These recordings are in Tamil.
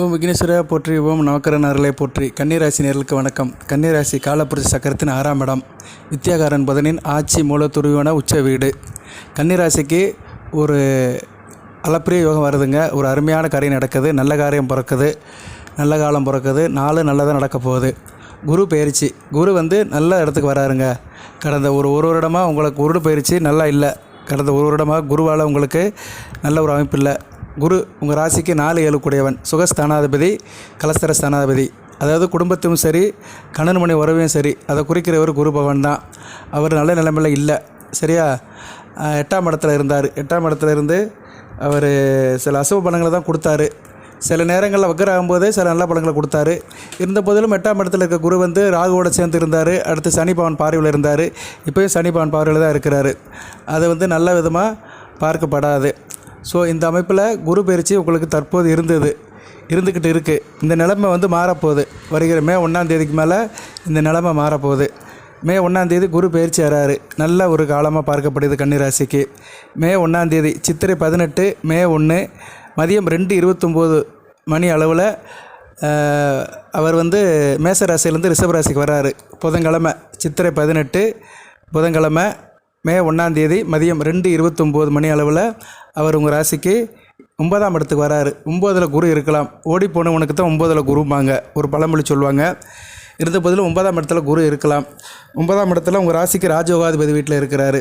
ஓம் விக்னேஸ்வரா போற்றி ஓம் நவக்கரன் அருளை போற்றி. கன்னிராசி நேர்களுக்கு வணக்கம். கன்னிராசி காலப்புரட்சி சக்கரத்தின் ஆறாம் இடம். வித்யாகாரன் புதனின் ஆட்சி மூலத்துருவான உச்ச வீடு. கன்னிராசிக்கு ஒரு அளப்பிரிய யோகம் வருதுங்க. ஒரு அருமையான காரியம் நடக்குது. நல்ல காரியம் பிறக்குது. நல்ல காலம் பிறக்குது. நாலு நல்லதாக நடக்க போகுது. குரு பயிற்சி குரு வந்து நல்ல இடத்துக்கு வராருங்க. கடந்த ஒரு ஒரு வருடமாக உங்களுக்கு குரு பயிற்சி நல்லா இல்லை. கடந்த ஒரு வருடமாக குருவால் உங்களுக்கு நல்ல ஒரு அமைப்பு இல்லை. குரு உங்கள் ராசிக்கு நாலு ஏழு கூடியவன். சுகஸ்தானாதிபதி கலஸ்தர ஸ்தானாதிபதி. அதாவது குடும்பத்தும் சரி கணன் மணி உறவையும் சரி அதை குறிக்கிறவர் குரு பகவான் தான். அவர் நல்ல நிலைமையில் இல்லை. சரியா? எட்டாம் இடத்துல இருந்தார். எட்டாம் இடத்துல இருந்து அவர் சில அசுவ பலங்களை தான் கொடுத்தாரு. சில நேரங்களில் வக்கராகும்போது சில நல்ல பலங்களை கொடுத்தாரு. இருந்த போதிலும் எட்டாம் இடத்துல இருக்க குரு வந்து ராகுவோட சேர்ந்து இருந்தார். அடுத்து சனி பவன் பார்வையில் இருந்தார். இப்போயும் சனி பவன் பார்வையில் தான் இருக்கிறாரு. அது வந்து நல்ல விதமாக பார்க்கப்படாது. ஸோ இந்த அமைப்பில் குரு பயிற்சி உங்களுக்கு தற்போது இருந்தது இருந்துக்கிட்டு இருக்குது இந்த நிலைமை வந்து மாறப்போகுது. வருகிற மே ஒன்றாந்தேதிக்கு மேலே இந்த நிலைமை மாறப்போகுது. மே ஒன்றாந்தேதி குரு பயிற்சி ஆறாரு நல்ல ஒரு காலமாக பார்க்கப்படுது கன்னிராசிக்கு. மே ஒன்றாந்தேதி சித்திரை பதினெட்டு மே ஒன்று மதியம் ரெண்டு இருபத்தொம்போது மணி அளவில் அவர் வந்து மேச ராசியிலேருந்து ரிஷப ராசிக்கு வர்றாரு புதன்கிழமை சித்திரை பதினெட்டு புதன்கிழமை மே ஒன்றாந்தேதி மதியம் ரெண்டு இருபத்தொம்போது மணி அளவில் அவர் உங்கள் ராசிக்கு ஒன்பதாம் இடத்துக்கு வராரு. ஒம்பதில் குரு இருக்கலாம். ஓடி போனவனுக்கு தான் ஒம்பதில் குரும்பாங்க. ஒரு பழமொழி சொல்லுவாங்க. இருந்த பதிலும் ஒன்பதாம் இடத்துல குரு இருக்கலாம். ஒன்பதாம் இடத்துல உங்கள் ராசிக்கு ராஜயோகாதிபதி வீட்டில் இருக்கிறாரு.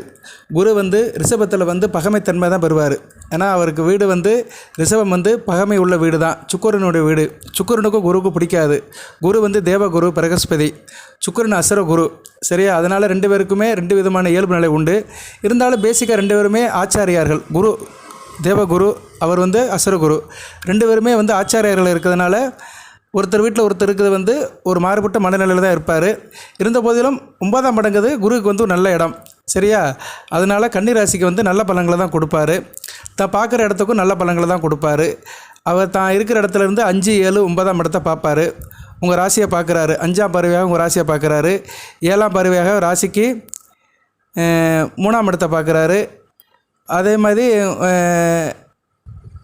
குரு வந்து ரிஷபத்தில் வந்து பகைமைத்தன்மை தான் பெறுவார். ஏன்னா அவருக்கு வீடு வந்து ரிஷபம் வந்து பகைமை உள்ள வீடு தான் சுக்கரனுடைய வீடு. சுக்கரனுக்கும் குருவுக்கும் பிடிக்காது. குரு வந்து தேவகுரு பிரகஸ்பதி. சுக்கரன் அசுர குரு. சரியா? அதனால் ரெண்டு பேருக்குமே ரெண்டு விதமான இயல்பு நிலை உண்டு. இருந்தாலும் பேசிக்காக ரெண்டு பேருமே ஆச்சாரியார்கள். குரு தேவகுரு அவர் வந்து அசுரகுரு. ரெண்டு பேருமே வந்து ஆச்சாரியர்கள் இருக்கிறதுனால ஒருத்தர் வீட்டில் ஒருத்தர் இருக்கிறது வந்து ஒரு மாறுபட்ட மனநிலையில் தான் இருப்பார். இருந்த போதிலும் ஒன்பதாம் மடங்குது குருவுக்கு வந்து நல்ல இடம். சரியா? அதனால் கன்னிராசிக்கு வந்து நல்ல பலன்களை தான் கொடுப்பாரு. தான் பார்க்குற இடத்துக்கும் நல்ல பலன்களை தான் கொடுப்பாரு. அவர் தான் இருக்கிற இடத்துல இருந்து அஞ்சு ஏழு ஒன்பதாம் இடத்த பார்ப்பாரு. உங்கள் ராசியை பார்க்குறாரு. அஞ்சாம் பறவையாக உங்கள் ராசியை பார்க்குறாரு. ஏழாம் பறவையாக ராசிக்கு மூணாம் இடத்தை பார்க்குறாரு. அதே மாதிரி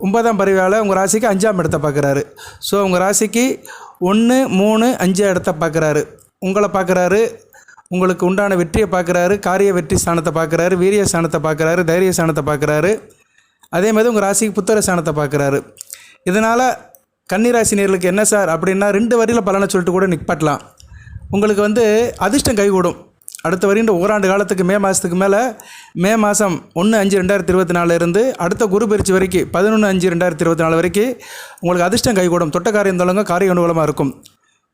ஒன்பதாம் பறவையால் உங்கள் ராசிக்கு அஞ்சாம் இடத்த பார்க்குறாரு ஸோ உங்கள் ராசிக்கு ஒன்று மூணு அஞ்சு இடத்த பார்க்குறாரு உங்களை பார்க்குறாரு உங்களுக்கு உண்டான வெற்றியை பார்க்குறாரு காரிய வெற்றி ஸ்தானத்தை பார்க்குறாரு வீரிய ஸ்தானத்தை பார்க்குறாரு தைரிய ஸ்தானத்தை பார்க்குறாரு அதே மாதிரி உங்கள் ராசிக்கு புத்தர ஸ்தானத்தை பார்க்குறாரு இதனால் கன்னிராசி நேர்களுக்கு என்ன சார் அப்படின்னா ரெண்டு வரியில் பலனை சொல்லிட்டு கூட நிப்பாட்டலாம். உங்களுக்கு வந்து அதிர்ஷ்டம் கைகூடும். அடுத்த வரையும் ஓராண்டு காலத்துக்கு மே மாதத்துக்கு மேலே மே மாதம் ஒன்று அஞ்சு ரெண்டாயிரத்தி இருபத்தி நாலுலேருந்து அடுத்த குரு பயிற்சி வரைக்கும் பதினொன்று அஞ்சு ரெண்டாயிரத்தி இருபத்தி நாலு வரைக்கும் உங்களுக்கு அதிர்ஷ்டம் கைகூடும். தொட்ட காரியம் தொடங்க காரிய அனுகூலமாக இருக்கும்.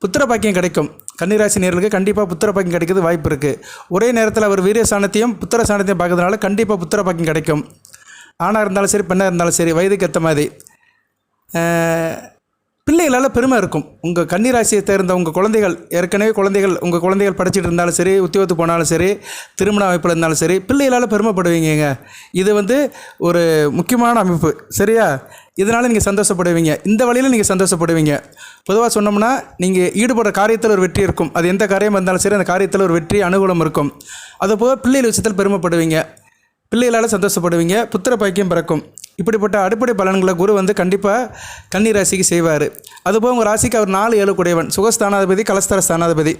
புத்திர பாக்கியம் கிடைக்கும். கன்னிராசி நேர்களுக்கு கண்டிப்பாக புத்திர பாக்கியம் கிடைக்கிறது வாய்ப்பு இருக்குது ஒரே நேரத்தில் அவர் வீரிய சாணத்தையும் புத்திர சாணத்தையும் பார்க்கறதுனால கண்டிப்பாக புத்திர பாக்கியம் கிடைக்கும். ஆணாக இருந்தாலும் சரி பெண்ணாக இருந்தாலும் சரி வயதுக்கு ஏற்ற மாதிரி. பிள்ளைகளால் பெருமை இருக்கும். உங்கள் கன்னிராசியை தேர்ந்த உங்கள் குழந்தைகள் ஏற்கனவே குழந்தைகள் உங்கள் குழந்தைகள் படிச்சுட்டு இருந்தாலும் சரி உத்தியோகத்துக்கு போனாலும் சரி திருமண அமைப்பில் இருந்தாலும் சரி பிள்ளைகளால் பெருமைப்படுவீங்க இது வந்து ஒரு முக்கியமான அமைப்பு. சரியா? இதனால் நீங்கள் சந்தோஷப்படுவீங்க. இந்த வழியில் நீங்கள் சந்தோஷப்படுவீங்க. பொதுவாக சொன்னோம்னா நீங்கள் ஈடுபடுற காரியத்தில் ஒரு வெற்றி இருக்கும். அது எந்த காரியமாக இருந்தாலும் சரி அந்த காரியத்தில் ஒரு வெற்றி அனுகூலம் இருக்கும். அதுபோக பிள்ளைகள் விஷயத்தில் பெருமைப்படுவீங்க. பிள்ளைகளால் சந்தோஷப்படுவீங்க புத்திர பாக்கியம் பிறக்கும். இப்படிப்பட்ட அடிப்படை பலன்களை குரு வந்து கண்டிப்பாக கன்னி ராசிக்கு செய்வார். அதுபோக உங்கள் ராசிக்கு அவர் நாலு ஏழு குடையவன். சுகஸ்தானாதிபதி கலஸ்தர ஸ்தானாதிபதி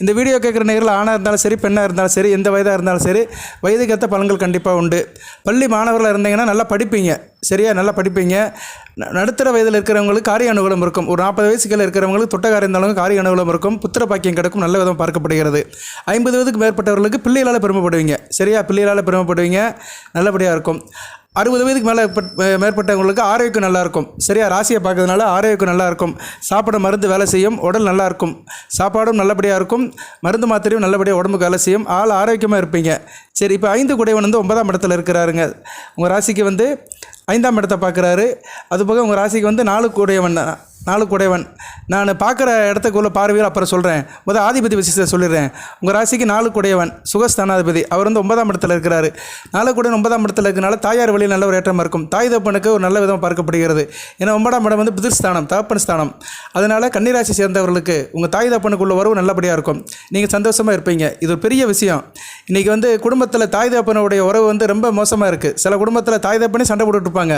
இந்த வீடியோ கேட்குற நேரில் ஆணாக இருந்தாலும் சரி பெண்ணாக இருந்தாலும் சரி எந்த வயதாக இருந்தாலும் சரி வயதுக்கேற்ற பலன்கள் கண்டிப்பாக உண்டு. பள்ளி மாணவர்களாக இருந்தீங்கன்னா நல்லா படிப்பீங்க. சரியா? நல்லா படிப்பீங்க. நடுத்தர வயதில் இருக்கிறவங்களுக்கு காரிய அனுகூலம் இருக்கும். ஒரு நாற்பது வயசுக்கு இருக்கிறவங்களுக்கு தொட்டக்கார இருந்தாலும் காரிய அனுகூலம் இருக்கும். புத்திர பாக்கியம் கிடைக்கும். நல்ல விதம் பார்க்கப்படுகிறது. ஐம்பது வயதுக்கு மேற்பட்டவர்களுக்கு பிள்ளைகளால் பெருமைப்படுவீங்க. சரியா? பிள்ளைகளால் பெருமைப்படுவீங்க. நல்லபடியாக இருக்கும். அறுபது வயதுக்கு மேலே மேற்பட்டவங்களுக்கு ஆரோக்கியம் நல்லாயிருக்கும் சரியா? ராசியை பார்க்கறதுனால ஆரோக்கியம் நல்லாயிருக்கும் சாப்பிட மருந்து வேலை செய்யும். உடல் நல்லாயிருக்கும் சாப்பாடும் நல்லபடியாக இருக்கும். மருந்து மாத்திரையும் நல்லபடியாக உடம்புக்கு வேலை செய்யும். ஆள் ஆரோக்கியமாக இருப்பீங்க. சரி இப்போ ஐந்து குடைவன் வந்து ஒன்பதாம் இடத்துல இருக்கிறாருங்க. உங்கள் ராசிக்கு வந்து ஐந்தாம் இடத்தை பார்க்குறாரு அதுபோக உங்கள் ராசிக்கு வந்து நாலு கூடையவன் தான். நாலு குடைவன் நான் பார்க்குற இடத்துக்குள்ள பார்வையில் அப்புறம் சொல்கிறேன் முதல் ஆதிபதி விசேஷத்தை சொல்லிடுறேன். உங்கள் ராசிக்கு நாலு குடையவன் சுகஸ்தானாதிபதி. அவர் வந்து ஒன்பதாம் இடத்துல இருக்கிறாரு. நாலு குடையன் ஒன்பதாம் இடத்துல இருக்கிறனால தாயார் வழியில் நல்ல ஒரு ஏற்றமாக இருக்கும். தாய் தப்பனுக்கு ஒரு நல்ல விதமாக பார்க்கப்படுகிறது. ஏன்னா ஒன்பதாம் இடம் வந்து புதிர்ஸ்தானம் தகப்பன் ஸ்தானம். அதனால் கன்னிராசி சேர்ந்தவர்களுக்கு உங்கள் தாய் தப்பனுக்குள்ள உறவு நல்லபடியாக இருக்கும். நீங்கள் சந்தோஷமாக இருப்பீங்க. இது ஒரு பெரிய விஷயம். இன்றைக்கி வந்து குடும்பத்தில் தாய் தப்பனுடைய உறவு வந்து ரொம்ப மோசமாக இருக்குது சில குடும்பத்தில் தாய் தப்பனே சண்டை போட்டுட்டு இருப்பாங்க.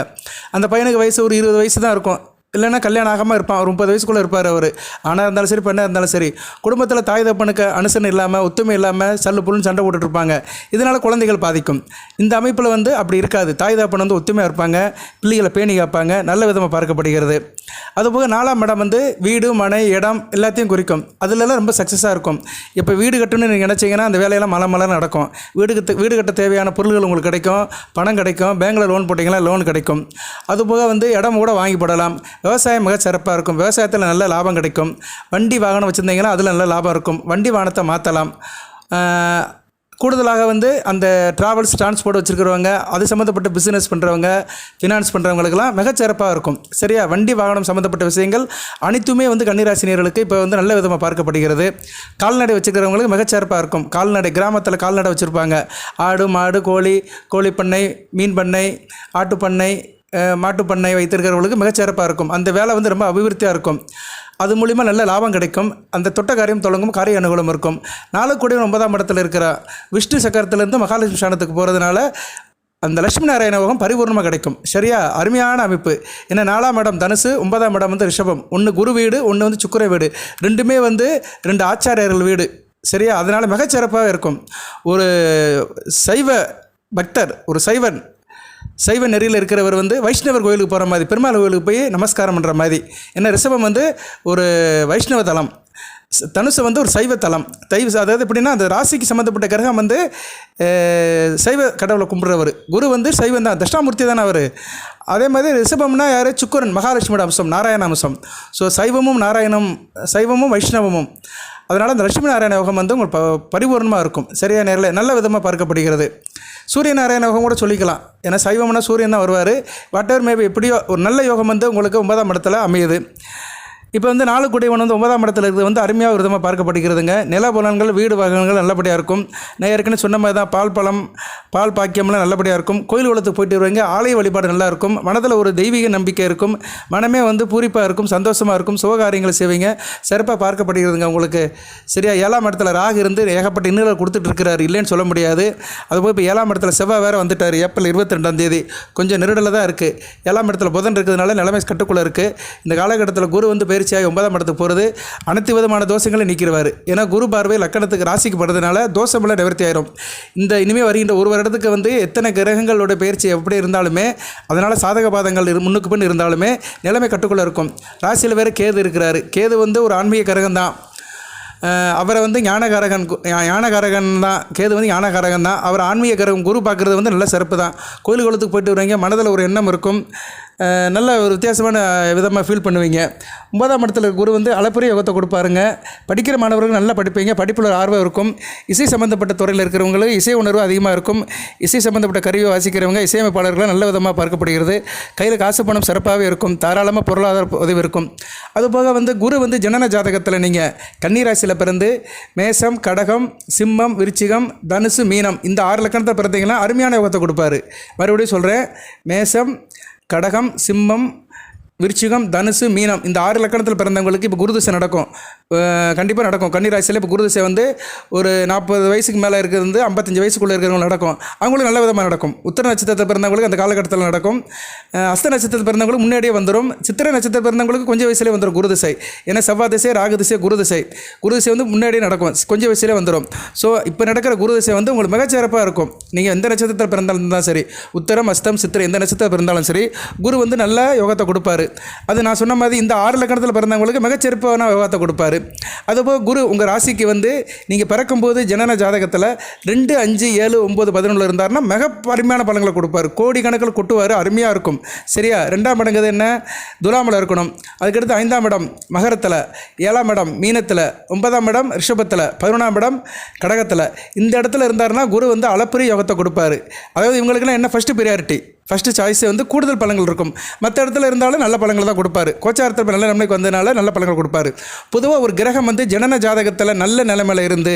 அந்த பையனுக்கு வயசு ஒரு இருபது வயசு தான் இருக்கும். இல்லைன்னா கல்யாணம் ஆகாமல் இருப்பான். ஒரு முப்பது வயசுக்குள்ளே இருப்பார் அவர். ஆனால் இருந்தாலும் சரி பெண்ணாக இருந்தாலும் சரி. குடும்பத்தில் தாய் தப்பனுக்கு அனுசரணை இல்லாமல் ஒத்துமை இல்லாமல் சல்லு புல்லுன்னு சண்டை போட்டுட்டு இருப்பாங்க. இதனால் குழந்தைகள் பாதிக்கும். இந்த அமைப்பில் வந்து அப்படி இருக்காது. தாய் தப்பன் வந்து ஒத்துமையாக இருப்பாங்க. பிள்ளைகளை பேணி காப்பாங்க. நல்ல விதமாக பார்க்கப்படுகிறது. அதுபோக நாலாம் இடம் வந்து வீடு மனை இடம் எல்லாத்தையும் குறிக்கும். அதுலலாம் ரொம்ப சக்ஸஸாக இருக்கும். இப்போ வீடு கட்டணும்னு நீங்கள் நினச்சிங்கன்னா அந்த வேலையெல்லாம் மலை மலை நடக்கும். வீடு கட்ட வீடு கட்ட தேவையான பொருள்கள் உங்களுக்கு கிடைக்கும். பணம் கிடைக்கும். பேங்கில் லோன் போட்டிங்கன்னா லோன் கிடைக்கும். அதுபோக வந்து இடம் கூட வாங்கி போடலாம். விவசாயம் மிக சிறப்பாக இருக்கும். விவசாயத்தில் நல்ல லாபம் கிடைக்கும். வண்டி வாகனம் வச்சுருந்தீங்கன்னா அதில் நல்ல லாபம் இருக்கும். வண்டி வாகனத்தை மாற்றலாம் கூடுதலாக வந்து அந்த ட்ராவல்ஸ் டிரான்ஸ்போர்ட் வச்சுருக்கிறவங்க அது சம்மந்தப்பட்ட பிஸ்னஸ் பண்ணுறவங்க ஃபினான்ஸ் பண்ணுறவங்களுக்கெல்லாம் மிகச்சிறப்பாக இருக்கும். சரியா? வண்டி வாகனம் சம்மந்தப்பட்ட விஷயங்கள் அனைத்துமே வந்து கன்னிராசினியர்களுக்கு இப்போ வந்து நல்ல விதமாக பார்க்கப்படுகிறது. கால்நடை வச்சுருக்கிறவங்களுக்கு மிகச்சிறப்பாக இருக்கும். கால்நடை கிராமத்தில் கால்நடை வச்சுருப்பாங்க. ஆடு மாடு கோழி கோழிப்பண்ணை மீன் பண்ணை ஆட்டுப்பண்ணை மாட்டு பண்ணை வைத்திருக்கிறவங்களுக்கு மிகச்சிறப்பாக இருக்கும். அந்த வேலை வந்து ரொம்ப அபிவிருத்தியாக இருக்கும். அது மூலிமா நல்ல லாபம் கிடைக்கும். அந்த தொட்ட காரியம் தொடங்கும் காரிய அனுகூலம் இருக்கும். நாலுக்குடி ஒன்பதாம் இடத்துல இருக்கிற விஷ்ணு சக்கரத்திலேருந்து மகாலட்சுமி ஸ்தானத்துக்கு போகிறதுனால அந்த லட்சுமி நாராயண யோகம் பரிபூர்ணமாக கிடைக்கும். சரியா? அருமையான அமைப்பு. ஏன்னா நாலாம் இடம் தனுசு ஒன்பதாம் இடம் வந்து ரிஷபம். ஒன்று குரு வீடு ஒன்று வந்து சுக்கர வீடு. ரெண்டுமே வந்து ரெண்டு ஆச்சாரியர்கள் வீடு. சரியா? அதனால் மிகச்சிறப்பாக இருக்கும். ஒரு சைவ பக்தர் ஒரு சைவன் சைவ நெறியில் இருக்கிறவர் வந்து வைஷ்ணவர் கோயிலுக்கு போகிற மாதிரி பெருமாள் கோயிலுக்கு போய் நமஸ்காரம் பண்ணுற மாதிரி. ஏன்னா ரிஷபம் வந்து ஒரு வைஷ்ணவ தலம். ச- தனுசு வந்து ஒரு சைவ தலம். தைவ அதாவது எப்படின்னா அந்த ராசிக்கு சம்மந்தப்பட்ட கிரகம் வந்து சைவ கடவுளை கும்பிட்றவர். குரு வந்து சைவம் தான் தஷ்டாமூர்த்தி தானே அவர். அதே மாதிரி ரிஷபம்னா யார்? சுக்கரன் மகாலட்சுமியோட அம்சம் நாராயண அம்சம். ஸோ சைவமும் நாராயணம் சைவமும் வைஷ்ணவமும். அதனால் அந்த லட்சுமி நாராயண யோகம் வந்து உங்களுக்கு ப பரிபூர்ணமாக இருக்கும். சரியான நேரில் நல்ல விதமாக பார்க்கப்படுகிறது. சூரிய நாராயண யோகம் கூட சொல்லிக்கலாம். ஏன்னா சைவம்னா சூரியன் தான் வருவார். வாட் எவர் மேபி எப்படியோ ஒரு நல்ல யோகம் வந்து உங்களுக்கு ஒன்பதாம் இடத்துல அமையுது. இப்போ வந்து நாலு குடைவன் வந்து ஒன்பதாம் இடத்துல இருக்கிறது வந்து அருமையாக விதமாக பார்க்கப்படுகிறதுங்க. நில புலன்கள் வீடு வாகனங்கள் நல்லபடியாக இருக்கும். நான் ஏற்கனவே சொன்ன மாதிரி தான் பால் பழம் பால் பாக்கியம்லாம் நல்லபடியாக இருக்கும். கோயில் குளத்துக்கு போயிட்டு வருவீங்க. ஆலய வழிபாடு நல்லா இருக்கும். மனதில் ஒரு தெய்வீக நம்பிக்கை இருக்கும். மனமே வந்து பூரிப்பாக இருக்கும் சந்தோஷமாக இருக்கும். சுபகாரியங்களை செய்வீங்க. சிறப்பாக பார்க்கப்படுகிறதுங்க உங்களுக்கு. சரியா? ஏழாம் இடத்துல ராகு இருந்து ஏகப்பட்ட இன்னுகளை கொடுத்துட்டு இருக்கிறார். இல்லைன்னு சொல்ல முடியாது. அதுபோல் இப்போ ஏழாம் இடத்துல செவ்வாய் வேறு வந்துட்டார். ஏப்ரல் இருபத்தி ரெண்டாம் தேதி. கொஞ்சம் நெருடலில் தான் இருக்குது ஏழாம் இடத்துல புதன் இருக்கிறதுனால நிலைமை கட்டுக்குள்ளே இருக்குது இந்த காலகட்டத்தில் குரு வந்து பயிற்சியாகி ஒன்பதாம் இடத்துக்கு போகிறது அனைத்து விதமான தோஷங்களை நீக்கிடுவார் ஏன்னா குரு பார்வை லக்கணத்துக்கு ராசிக்கு படுறதுனால தோஷமெல்லாம் நிவர்த்தி ஆயிரும். இந்த இனிமேல் வருகின்ற ஒரு வருடத்துக்கு வந்து எத்தனை கிரகங்களோட பயிற்சி எப்படி இருந்தாலுமே அதனால் சாதக பாதங்கள் இரு- முன்னுக்கு பின் இருந்தாலுமே நிலைமை கட்டுக்குள்ளே இருக்கும். ராசியில் வேறு கேது இருக்கிறாரு. கேது வந்து ஒரு ஆன்மீக கிரகம் தான். அவரை வந்து ஞானகாரகன் ஞானகாரகன் தான். கேது வந்து ஞானகாரகன் தான். அவர் ஆன்மீக கிரகம் குரு பார்க்குறது வந்து நல்ல சிறப்பு தான். கோயில் குளத்துக்கு போயிட்டு வருவீங்க மனதில் ஒரு எண்ணம் இருக்கும். நல்ல ஒரு வித்தியாசமான விதமாக ஃபீல் பண்ணுவீங்க. ஒன்பதாம் இடத்துல குரு வந்து அளப்பரிய யோகத்தை கொடுப்பாருங்க. படிக்கிற மாணவர்கள் நல்லா படிப்பீங்க. படிப்பில் ஒரு ஆர்வம் இருக்கும். இசை சம்மந்தப்பட்ட துறையில் இருக்கிறவங்களுக்கு இசை உணர்வு அதிகமாக இருக்கும். இசை சம்மந்தப்பட்ட கருவியை வாசிக்கிறவங்க இசையமைப்பாளர்களாக நல்ல விதமாக பார்க்கப்படுகிறது. கையில் காசு பணம் சிறப்பாகவே இருக்கும். தாராளமாக பொருளாதார உதவி இருக்கும். அதுபோக வந்து குரு வந்து ஜனன ஜாதகத்தில் நீங்கள் கன்னிராசியில் பிறந்து மேசம் கடகம் சிம்மம் விருச்சிகம் தனுசு மீனம் இந்த ஆறு லக்கணத்தை பிறந்தீங்கன்னா அருமையான யோகத்தை கொடுப்பாரு. மறுபடியும் சொல்கிறேன் மேசம் கடகம் சிம்மம் விருச்சிகம் தனுசு மீனம் இந்த ஆறு லக்கணத்தில் பிறந்தவங்களுக்கு இப்போ குருதிசை நடக்கும். கண்டிப்பாக நடக்கும். கன்னிராசியில் இப்போ குருதிசை வந்து ஒரு நாற்பது வயசுக்கு மேலே இருக்கிறது வந்து ஐம்பத்தஞ்சு வயசுக்குள்ளே இருக்கிறவங்க நடக்கும். அவங்களுக்கு நல்ல விதமாக நடக்கும். உத்தர நட்சத்திரத்தில் பிறந்தவங்களுக்கு அந்த காலகட்டத்தில் நடக்கும். அஸ்த நட்சத்திரத்தில் பிறந்தவங்களுக்கு முன்னாடியே வந்துடும் சித்திரை நட்சத்திரம் பிறந்தவங்களுக்கு கொஞ்சம் வயசுலேயே வந்துடும் குருதிசை ஏன்னா செவ்வாய் திசை ராகு திசை குரு திசை. குரு வந்து முன்னாடியே நடக்கும். கொஞ்சம் வயசுலேயே வந்துடும் ஸோ இப்போ நடக்கிற குரு திசை வந்து உங்களுக்கு மிகச்சிறப்பாக இருக்கும். நீங்கள் எந்த நட்சத்திரத்தில் பிறந்தாலும் தான் சரி உத்தரம் அஸ்தம் சித்திரை எந்த நட்சத்திரத்தில் பிறந்தாலும் சரி குரு வந்து நல்ல யோகத்தை கொடுப்பாரு. அது நான் சொன்ன மாதிரி இந்த ஆறு லக்கணத்தில் பிறந்தவங்களுக்கு மிகச்சிறப்பான யோகத்தை கொடுப்பாரு. அதுபோக குரு உங்கள் ராசிக்கு வந்து நீங்கள் பிறக்கும்போது ஜனன ஜாதகத்தில் ரெண்டு அஞ்சு ஏழு ஒம்பது பதினொன்று இருந்தாருன்னா மிக அருமையான பலன்களை கொடுப்பாரு. கோடி கணக்கில் கொட்டுவார் அருமையாக இருக்கும். சரியா? ரெண்டாம் இடங்கிறது என்ன? துலாமில் இருக்கணும். அதுக்கடுத்து ஐந்தாம் இடம் மகரத்தில் ஏழாம் இடம் மீனத்தில் ஒன்பதாம் இடம் ரிஷபத்தில் பதினொன்றாம் இடம் கடகத்தில். இந்த இடத்துல இருந்தாருன்னா குரு வந்து அளப்பரிய யோகத்தை கொடுப்பாரு. அதாவது இவங்களுக்குலாம் என்ன ஃபஸ்ட்டு ப்ரியாரிட்டி ஃபஸ்ட்டு சாய்ஸே வந்து கூடுதல் பழங்கள் இருக்கும். மற்ற இடத்துல இருந்தாலும் நல்ல பழங்கள் தான் கொடுப்பாரு. கோச்சாரத்தில் நல்ல நிலைமைக்கு வந்ததுனால நல்ல பழங்கள் கொடுப்பாரு. பொதுவாக ஒரு கிரகம் வந்து ஜனன ஜாதகத்தில் நல்ல நிலைமையில் இருந்து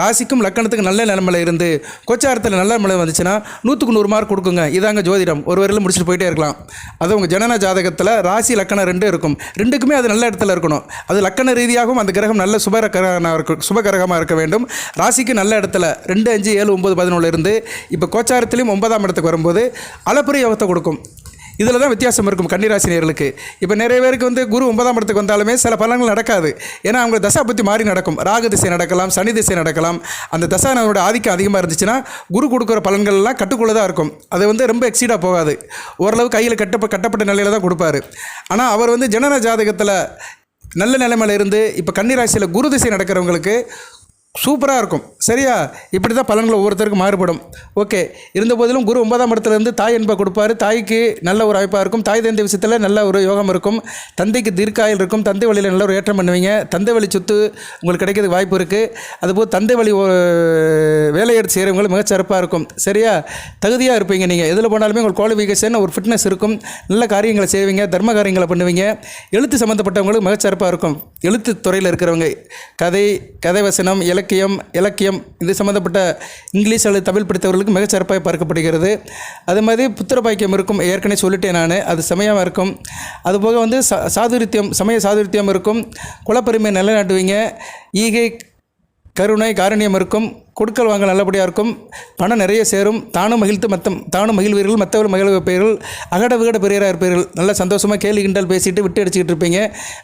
ராசிக்கும் லக்கணத்துக்கு நல்ல நிலைமையில் இருந்து கோச்சாரத்தில் நல்ல நிலை வந்துச்சுன்னா நூற்றுக்கு நூறு மார்க் கொடுக்குங்க. இதாங்க ஜோதிடம். ஒரு வரையில் முடிச்சுட்டு போயிட்டே இருக்கலாம். அது உங்கள் ஜனன ஜாதகத்தில் ராசி லக்கணம் ரெண்டு இருக்கும். ரெண்டுக்குமே அது நல்ல இடத்துல இருக்கணும். அது லக்கண ரீதியாகவும் அந்த கிரகம் நல்ல சுப இருக்கும் சுபகிரகமாக சுப கிரகமாக இருக்க வேண்டும். ராசிக்கு நல்ல இடத்துல ரெண்டு அஞ்சு ஏழு ஒம்பது பதினொன்று இருந்து இப்போ கோச்சாரத்திலையும் ஒன்பதாம் இடத்துக்கு வரும்போது அளப்பரிய யோகத்தை கொடுக்கும். இதில் தான் வித்தியாசம் இருக்கும் கன்னிராசினியர்களுக்கு. இப்போ நிறைய பேருக்கு வந்து குரு ஒன்பதாம் இடத்துக்கு வந்தாலுமே சில பலன்கள் நடக்காது. ஏன்னா அவங்க தசா பற்றி மாறி நடக்கும். ராகு திசை நடக்கலாம் சனி திசை நடக்கலாம். அந்த தசானவரோட ஆதிக்கம் அதிகமாக இருந்துச்சுன்னா குரு கொடுக்குற பலன்கள்லாம் கட்டுக்குள்ளே தான் இருக்கும். அது வந்து ரொம்ப எக்ஸீடாக போகாது. ஓரளவு கையில் கட்டப்ப கட்டப்பட்ட நிலையில் தான் கொடுப்பாரு. ஆனால் அவர் வந்து ஜனன ஜாதகத்தில் நல்ல நிலைமையில் இருந்து இப்போ கன்னிராசியில் குரு திசை நடக்கிறவங்களுக்கு சூப்பராக இருக்கும் சரியா? இப்படி தான் பலன்கள் ஒவ்வொருத்தருக்கும் மாறுபடும். ஓகே. இருந்த போதிலும் குரு ஒன்பதாம் இடத்துலேருந்து தாய் என்பை கொடுப்பாரு. தாய்க்கு நல்ல ஒரு வாய்ப்பாக இருக்கும் தாய் தந்தை விஷயத்தில் நல்ல ஒரு யோகம் இருக்கும். தந்தைக்கு தீர்க்காயில் இருக்கும். தந்தை வழியில் நல்ல ஒரு ஏற்றம் பண்ணுவீங்க. தந்தை வழி சொத்து உங்களுக்கு கிடைக்கிறதுக்கு வாய்ப்பு இருக்குது அதுபோல் தந்தை வழி வேலையெடுத்து செய்கிறவங்களும் மிகச்சிறப்பாக இருக்கும் சரியா? தகுதியாக இருப்பீங்க நீங்கள் எதில் போனாலுமே உங்களுக்கு குவாலிஃபிகேஷன் ஒரு ஃபிட்னஸ் இருக்கும். நல்ல காரியங்களை செய்வீங்க. தர்ம காரியங்களை பண்ணுவீங்க. எழுத்து சம்மந்தப்பட்டவங்களுக்கு மிகச்சிறப்பாக இருக்கும் எழுத்து துறையில் இருக்கிறவங்க. கதை கதை வசனம் இலக்கியம் இலக்கியம் இது சம்மந்தப்பட்ட இங்கிலீஷ் அல்லது தமிழ் படித்தவர்களுக்கு மிகச்சிறப்பாக பார்க்கப்படுகிறது. அது மாதிரி புத்திர பாக்கியம் இருக்கும் ஏற்கனவே சொல்லிட்டேன் நான். அது சமயமாக இருக்கும். அதுபோக வந்து சா சாதுரித்தியம் சமய சாதுரித்தியம் இருக்கும். குலப்பெருமை நிலைநாட்டுவீங்க. ஈகை கருணை காரணியம் இருக்கும் கொடுக்கல் வாங்கல் நல்லபடியாக இருக்கும் பணம் நிறைய சேரும் தானும் மகிழ்த்து மற்ற தானும் மகிழ்வீர்கள் மற்றவர்கள் மகிழ வைப்பீர்கள் அகட விகட பெரியராக இருப்பீர்கள் நல்லா சந்தோஷமாக கேலி கிண்டல் பேசிட்டு விட்டு அடிச்சுக்கிட்டு இருப்பீங்க.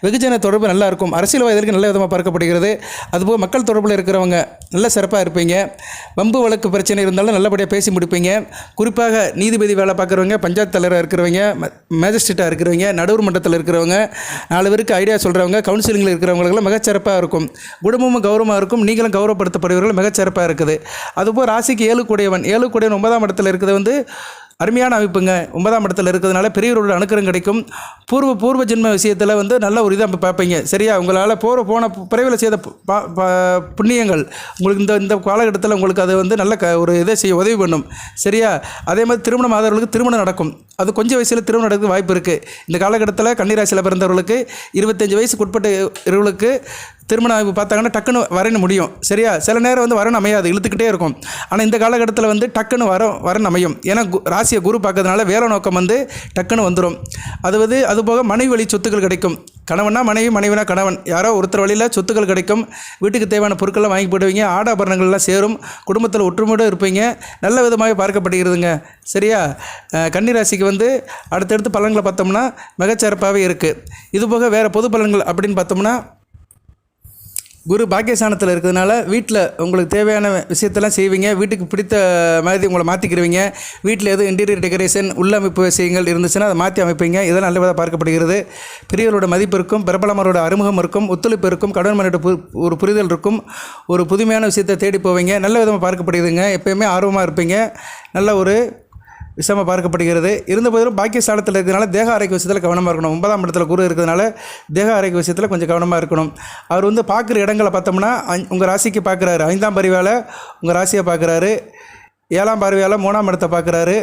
வெகுஜன தொடர்பு நல்லா இருக்கும். அரசியல்வாதிகளுக்கு நல்ல விதமாக பார்க்கப்படுகிறது. அதுபோக மக்கள் தொடர்பில் இருக்கிறவங்க நல்ல சிறப்பாக இருப்பீங்க. வம்பு வழக்கு பிரச்சனை இருந்தாலும் நல்லபடியாக பேசி முடிப்பீங்க. குறிப்பாக நீதிபதி வேலை பார்க்குறவங்க பஞ்சாயத்து தலைவராக இருக்கிறவங்க மேஜிஸ்ட்ரேட்டாக இருக்கிறவங்க நடுவர் மன்றத்தில் இருக்கிறவங்க நாலு பேருக்கு ஐடியா சொல்கிறவங்க கவுன்சிலிங்கில் இருக்கிறவங்களுக்கெல்லாம் மிகச்சிறப்பாக இருக்கும். குடும்பமும் கௌரவமாக இருக்கும். நீங்கள் நீங்களும் கௌரவப்படுத்தப்படுவீர்கள் மிகச்சிறப்பாக இருக்குது. அதுபோல் ராசிக்கு ஏழு கூடையவன் ஏழு கூடையவன் ஒன்பதாம் இடத்துல இருக்கிறது வந்து அருமையான அமைப்புங்க. ஒன்பதாம் இடத்துல இருக்கிறதுனால பெரியவரோட அணுக்கரம் கிடைக்கும். பூர்வ பூர்வ ஜென்ம விஷயத்தில் வந்து நல்ல ஒரு இதாக பார்ப்பீங்க. சரியா? உங்களால் போகிற போன பிறவியில் செய்த புண்ணியங்கள் உங்களுக்கு இந்த இந்த காலகட்டத்தில் உங்களுக்கு அது வந்து நல்ல க ஒரு இதை செய்ய உதவி பண்ணும். சரியா? அதே மாதிரி திருமணம் மாதவர்களுக்கு திருமணம் நடக்கும். அது கொஞ்சம் வயசில் திருமணம் நடக்க வாய்ப்பு இருக்குது இந்த காலகட்டத்தில் கன்னிராசியில் பிறந்தவர்களுக்கு இருபத்தஞ்சி வயசுக்கு உட்பட்ட இவர்களுக்கு திருமண இப்போ பார்த்தாங்கன்னா டக்குன்னு வரணும் முடியும். சரியா? சில நேரம் வந்து வரணும் அமையாது இழுத்துக்கிட்டே இருக்கும். ஆனால் இந்த காலகட்டத்தில் வந்து டக்குன்னு வர வரணும் அமையும். ஏன்னா கு- ராசியை குரு பார்க்கறதுனால வேலை நோக்கம் வந்து டக்குன்னு வந்துடும் அது வந்து அதுபோக மனைவி வழி சொத்துக்கள் கிடைக்கும். கணவனா மனைவி மனைவினா கணவன். யாரோ ஒருத்தர் வழியில் சொத்துக்கள் கிடைக்கும். வீட்டுக்கு தேவையான பொருட்கள்லாம் வாங்கி போடுவீங்க ஆடாபரணங்கள்லாம் சேரும். குடும்பத்தில் ஒற்றுமையோடு இருப்பீங்க. நல்ல விதமாக பார்க்கப்படுகிறதுங்க. சரியா? கன்னிராசிக்கு வந்து அடுத்தடுத்து பலன்களை பார்த்தோம்னா மிகச்சிறப்பாகவே இருக்குது இதுபோக வேறு பொது பலன்கள் அப்படின்னு பார்த்தோம்னா குரு பாக்கியஸ்தானத்தில் இருக்கிறதுனால வீட்டில் உங்களுக்கு தேவையான விஷயத்தெல்லாம் செய்வீங்க. வீட்டுக்கு பிடித்த மாதிரி உங்களை மாற்றிக்கிடுவீங்க வீட்டில் எதுவும் இன்டீரியர் டெக்கரேஷன் உள்ளமைப்பு விஷயங்கள் இருந்துச்சுன்னா அதை மாற்றி அமைப்பீங்க. இதெல்லாம் நல்ல விதமாக பார்க்கப்படுகிறது. பெரியவரோட மதிப்பு இருக்கும். பிரபலமரோட அறிமுகம் இருக்கும். ஒத்துழைப்பு இருக்கும். கடன் மனித ஒரு புரிதல் இருக்கும். ஒரு புதுமையான விஷயத்தை தேடி போவீங்க. நல்ல விதமாக பார்க்கப்படுகிறதுங்க எப்பயுமே ஆர்வமாக இருப்பீங்க. நல்ல ஒரு விஷயமாக பார்க்கப்படுகிறது. இருந்த போதிலும் பாக்கிய ஸ்தானத்தில் இருக்கிறதுனால தேக ஆரோக்கிய விஷயத்தில் கவனமாக இருக்கணும். ஒன்பதாம் இடத்துல குரு இருக்கிறதுனால தேக ஆரோக்கிய விஷயத்தில் கொஞ்சம் கவனமாக இருக்கணும். அவர் வந்து பார்க்குற இடங்களை பார்த்தோம்னா உங்கள் ராசிக்கு பார்க்குறாரு. ஐந்தாம் பரிவால் உங்கள் ராசியை பார்க்குறாரு. ஏழாம் பார்வையால் மூணாம் இடத்தை பார்க்குறாரு.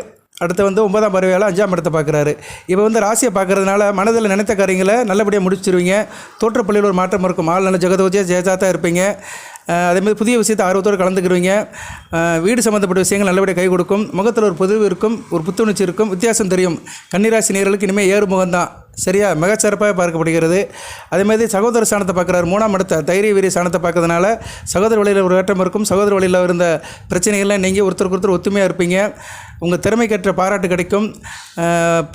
அடுத்து வந்து ஒன்பதாம் பருவையால் அஞ்சாம் இடத்தை பார்க்குறாரு. இப்போ வந்து ராசியை பார்க்கறதுனால மனதில் நினைத்த காரியங்களை நல்லபடியாக முடிச்சிருவீங்க. தோற்றப்பள்ளியில் ஒரு மாற்றம் இருக்கும். ஆள் நல்ல ஜெகதோஜியாக ஜெயஜாத்தாக இருப்பீங்க. அதேமாதிரி புதிய விஷயத்தை ஆர்வத்தோடு கலந்துக்கிருவீங்க. வீடு சம்மந்தப்பட்ட விஷயங்கள் நல்லபடியாக கை கொடுக்கும். முகத்தில் ஒரு பொதுவு இருக்கும் ஒரு புத்துணர்ச்சி இருக்கும் வித்தியாசம் தெரியும். கன்னிராசி நேர்களுக்கு இனிமேல் ஏறு முகம்தான் சரியா? மிகச்சிறப்பாக பார்க்கப்படுகிறது. அதேமாதிரி சகோதர ஸ்தானத்தை பார்க்குறாரு. மூணாம் இடத்த தைரிய வீரிய ஸ்தானத்தை பார்க்கறதுனால சகோதர வழியில் ஒரு ஏற்றம் இருக்கும். சகோதர வழியில் இருந்த பிரச்சனைகள்லாம் நீங்கள் ஒருத்தருக்கு ஒருத்தர் ஒத்துமையாக இருப்பீங்க. உங்கள் திறமைக்கேற்ற பாராட்டு கிடைக்கும்.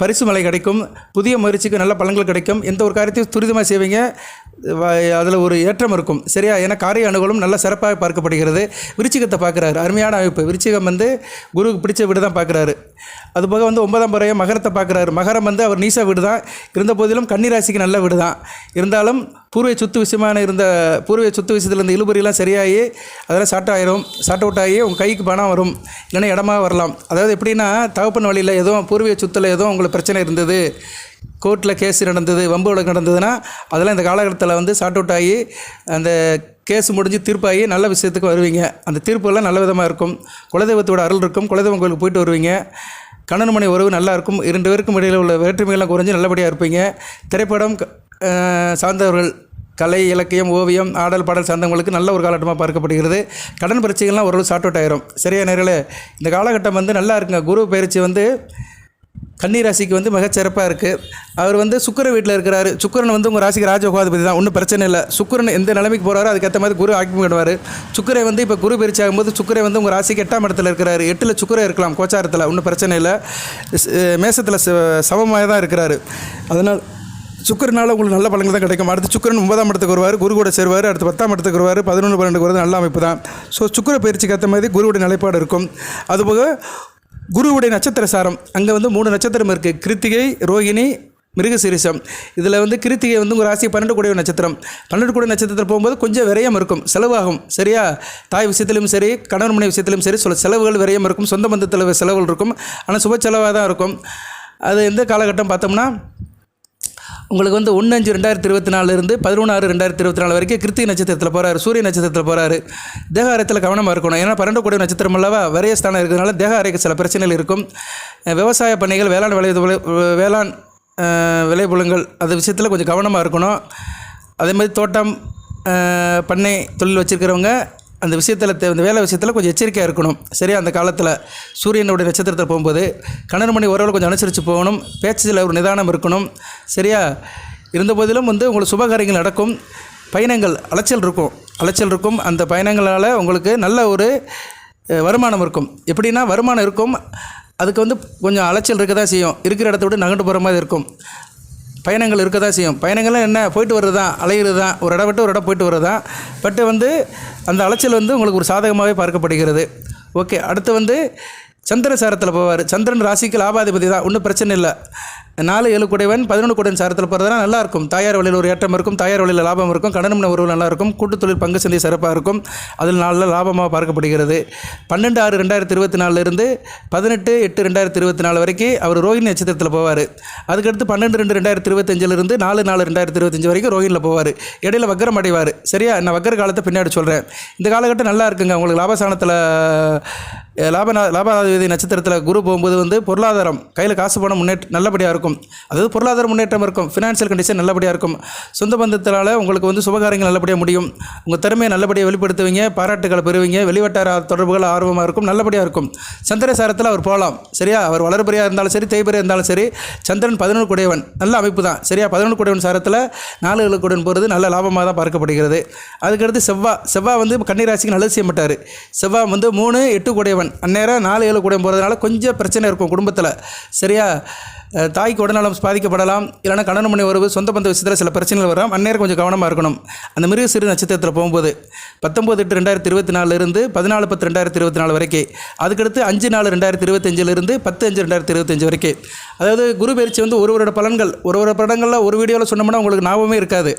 பரிசு மலை கிடைக்கும். புதிய முயற்சிக்கு நல்ல பலன்கள் கிடைக்கும். எந்த ஒரு காரியத்தையும் துரிதமாக செய்வீங்க. அதில் ஒரு ஏற்றம் இருக்கும். சரியா? ஏன்னா காரிய அணுகலும் நல்ல சிறப்பாக பார்க்கப்படுகிறது. விருச்சிகத்தை பார்க்குறாரு. அருமையான அமைப்பு. விருச்சிகம் வந்து குருவுக்கு பிடிச்ச வீடு தான் பார்க்குறாரு. அதுபோக வந்து ஒன்பதாம் பறையாக மகரத்தை பார்க்குறாரு. மகரம் வந்து அவர் நீச வீடு தான். இருந்த போதிலும் கன்னிராசிக்கு நல்ல வீடு தான். இருந்தாலும் பூர்வீக சுத்து விஷயமான இருந்த பூர்வீக சுத்து விஷயத்தில் இருந்த இழுபறியெல்லாம் சரியாகி அதெல்லாம் சாட் ஆயிரும். சாட் அவுட் ஆகி உங்கள் கைக்கு பணம் வரும். இல்லைன்னா இடமா வரலாம். அதாவது எப்படின்னா தகப்பன் வழியில் எதுவும் பூர்வீக சுத்தில் எதுவும் உங்களுக்கு பிரச்சனை இருந்தது. கோர்ட்டில் கேஸ் நடந்தது வம்பு வழக்கு நடந்ததுன்னா அதெல்லாம் இந்த காலகட்டத்தில் வந்து ஷார்ட் அவுட் ஆகி அந்த கேஸ் முடிஞ்சு தீர்ப்பாகி நல்ல விஷயத்துக்கு வருவீங்க. அந்த தீர்ப்பெல்லாம் நல்ல விதமாக இருக்கும். குலதெய்வத்தோட அருள் இருக்கும். குலதெய்வம் கோயிலுக்கு போயிட்டு வருவீங்க. கணவன் மனை உறவு நல்லா இருக்கும். இரண்டு பேருக்கும் இடையில் உள்ள வேற்றுமைகள்லாம் குறைஞ்சு நல்லபடியாக இருப்பீங்க. திரைப்படம் சார்ந்தவர்கள் கலை இலக்கியம் ஓவியம் ஆடல் பாடல் சார்ந்தவங்களுக்கு நல்ல ஒரு காலகட்டமாக பார்க்கப்படுகிறது. கடன் பிரச்சனைகள்லாம் ஓரளவு ஷார்ட் அவுட் ஆயிரும். சரியா நேரில் இந்த காலகட்டம் வந்து நல்லா இருக்குங்க. குரு பயிற்சி வந்து கன்னி ராசிக்கு வந்து மிகச்சிறப்பாக இருக்குது அவர் வந்து சுக்கிர வீட்டில் இருக்கிறாரு. சுக்கரன் வந்து உங்கள் ராசிக்கு ராஜகோபாதிபதி தான். ஒன்றும் பிரச்சனை இல்லை. சுக்கிரன் எந்த நிலைமைக்கு போகிறாரோ அதுக்கேற்ற மாதிரி குரு ஆக்கி பண்ணுவார். சுக்கரை வந்து இப்போ குரு பயிற்சி ஆகும்போது சுக்கரை வந்து உங்கள் ராசிக்கு எட்டாம் இடத்துல இருக்கிறாரு. எட்டில் சுக்கரை இருக்கலாம். கோச்சாரத்தில் ஒன்றும் பிரச்சனை இல்லை. மேசத்தில் சமமாக தான் இருக்கிறாரு. அதனால் சுக்கரனால் உங்களுக்கு நல்ல பலன்கள் தான் கிடைக்கும். அடுத்து சுக்கரன் ஒன்பதாம் இடத்துக்கு வருவார். குரு கூட சேருவார். அடுத்து பத்தாம் இடத்துக்கு வருவார். பதினொன்று பன்னெண்டுக்கு வருவது நல்ல அமைப்பு தான். ஸோ சுக்கர பயிற்சிக்கு ஏற்ற மாதிரி குருவோட நிலைப்பாடு இருக்கும். அதுபோக குருவுடைய நட்சத்திர சாரம் அங்கே வந்து மூணு நட்சத்திரம் இருக்குது கிருத்திகை ரோகிணி மிருகசீரிசம். இதில் வந்து கிருத்திகை வந்து உங்கள் ராசி பன்னெண்டு கூடிய நட்சத்திரம். பன்னெண்டு கூடிய நட்சத்திரத்தில் போகும்போது கொஞ்சம் விரயம் இருக்கும். செலவாகும். சரியா? தாய் விஷயத்திலும் சரி கணவன் மனை விஷயத்திலும் சரி சில செலவுகள் விரயம் இருக்கும். சொந்த பந்தத்தில் செலவுகள் இருக்கும். ஆனால் சுப செலவாக தான் இருக்கும். அது எந்த காலகட்டம் பார்த்தோம்னா உங்களுக்கு வந்து ஒன்று அஞ்சு ரெண்டாயிரத்தி இருபத்தி நாலுலேருந்து பதினொன்று ஆறு ரெண்டாயிரத்தி இருபத்தி நாலு வரைக்கும் கிருத்திகை நட்சத்திரத்தில் போகிறாரு சூரிய நட்சத்திரத்தில் போகிறாரு தேகாரத்தில் கவனமாக இருக்கணும். ஏன்னா பன்னெண்டு கோடி நட்சத்திரம் அல்லவா? வரைய ஸ்தானம் இருக்கிறதுனால தேக ஆரோக்கிய சில பிரச்சனைகள் இருக்கும். விவசாய பண்ணைகள் வேளாண் விளை வேளாண் அஹ், விளைபொருள்கள் அது விஷயத்தில் கொஞ்சம் கவனமாக இருக்கணும். அதே மாதிரி தோட்டம் பண்ணை தொழில் வச்சுருக்கிறவங்க அந்த விஷயத்தில் அந்த வேலை விஷயத்தில் கொஞ்சம் எச்சரிக்கையாக இருக்கணும். சரியா? அந்த காலத்தில் சூரியனுடைய நட்சத்திரத்தில் போகும்போது கணவன் மணி உறவில் கொஞ்சம் அனுசரித்து போகணும். பேச்சில் ஒரு நிதானம் இருக்கணும். சரியா? இருந்த போதிலும் வந்து உங்களுக்கு சுபகாரியங்கள் நடக்கும். பயணங்கள் அலைச்சல் இருக்கும். அலைச்சல் இருக்கும். அந்த பயணங்களால் உங்களுக்கு நல்ல ஒரு வருமானம் இருக்கும். எப்படின்னா வருமானம் இருக்கும். அதுக்கு வந்து கொஞ்சம் அலைச்சல் இருக்க தான் செய்யும். இருக்கிற இடத்த விட்டு நகண்டு போகிற மாதிரி இருக்கும். பயணங்கள் இருக்க தான் செய்யும். பயணங்கள்லாம் என்ன? போயிட்டு வர்றது? தான் அலைகிறது தான் ஒரு இடம் விட்டு ஒரு இடம் போயிட்டு வர்றது? தான் பட் வந்து அந்த அலைச்சல் வந்து உங்களுக்கு ஒரு சாதகமாகவே பார்க்கப்படுகிறது. ஓகே அடுத்து வந்து சந்திர சாரத்தில் போவார். சந்திரன் ராசிக்கு லாபாதிபதி தான். ஒன்றும் பிரச்சனை இல்லை. நாலு ஏழு குடைவன் பதினொன்று குடன் சாரத்தில் பிறந்தனா நல்லா இருக்கும் தாயார் வழியில் ஒரு ஏற்றம் இருக்கும் தாயார் வழியில் லாபம் இருக்கும் கடனும் உறவு நல்லா இருக்கும் கூட்டுத் தொழில் பங்கு சந்தை சிறப்பாக இருக்கும். அதில் நாளில் லாபமாக பார்க்கப்படுகிறது. பன்னெண்டு ஆறு ரெண்டாயிரத்தி இருபத்தி நாலுலேருந்து பதினெட்டு எட்டு ரெண்டாயிரத்தி இருபத்தி நாலு வரைக்கும் அவர் ரோஹிணி நட்சத்திரத்தில் போவார். அதுக்கடுத்து பன்னெண்டு ரெண்டு ரெண்டாயிரத்தி இருபத்தஞ்சிலிருந்து நாலு நாலு ரெண்டாயிரத்தி இருபத்தஞ்சு வரைக்கும் ரோஹினில் போவார். இடையில வக்கரம் அடைவார். சரியா? நான் வக்கர காலத்தை பின்னாடி சொல்கிறேன் இந்த காலகட்டம் நல்லா இருக்குங்க. உங்களுக்கு லாபஸ்தானத்தில் லாபநா லாப லாபாதிபதி நட்சத்திரத்தில் குரு போகும்போது வந்து பொருளாதாரம் கையில் காசு பணம் முன்னேற்ற நல்லபடியாக இருக்கும். அதாவது பொருளாதார முன்னேற்றம் இருக்கும். ஃபினான்ஷியல் கண்டிஷன் நல்லபடியாக இருக்கும். சொந்த பந்தத்தினால உங்களுக்கு வந்து சுபகாரியங்கள் நல்லபடியாக முடியும். உங்கள் திறமையை நல்லபடியாக வெளிப்படுத்துவீங்க. பாராட்டுகளை பெறுவீங்க. வெளிவட்டார தொடர்புகள் ஆர்வமாக இருக்கும். நல்லபடியாக இருக்கும். சந்திரசாரத்தில் அவர் போகலாம். சரியா? அவர் வளர்பரியாக இருந்தாலும் சரி தேய்பறையாக இருந்தாலும் சரி சந்திரன் பதினொன்று குடையவன். நல்ல அமைப்பு தான். சரியா? பதினொன்று குடையவன் சாரத்தில் நாலு ஏழு போகிறது நல்ல லாபமாக தான் பார்க்கப்படுகிறது. அதுக்கடுத்து செவ்வாய் செவ்வாய் வந்து கன்னிராசிக்கு நல்லது செய்ய மாட்டார். செவ்வாய் வந்து மூணு எட்டு குடையவன். அந்நேரம் நாலு ஏழு குடையன் போகிறதுனால கொஞ்சம் பிரச்சனை இருக்கும் குடும்பத்தில். சரியா? தாய்க்கு உடல்நலம் பாதிக்கப்படலாம் இல்லைனா கணவன் மனை உறவு சொந்த பந்த விஷயத்தில் சில பிரச்சனைகள் வரும் அந்நேரம் கொஞ்சம் கவனமாக இருக்கணும். அந்த மிருக சிறு நட்சத்திரத்தில் போகும்போது பத்தொம்போது எட்டு ரெண்டாயிரத்தி இருபத்தி நாலுலேருந்து பதினாலு பத்து ரெண்டாயிரத்தி இருபத்தி நாலு வரைக்கும் அதுக்கடுத்து அஞ்சு நாலு ரெண்டாயிரத்தி இருபத்தஞ்சிலிருந்து பத்து அஞ்சு ரெண்டாயிரத்தி இருபத்தஞ்சு வரைக்கும் அதாவது குரு பயிற்சி வந்து ஒருவரோட பலன்கள். ஒரு ஒரு படங்களில் ஒரு வீடியோவில் சொன்னோம்னா உங்களுக்கு ஞாபகமே இருக்காது.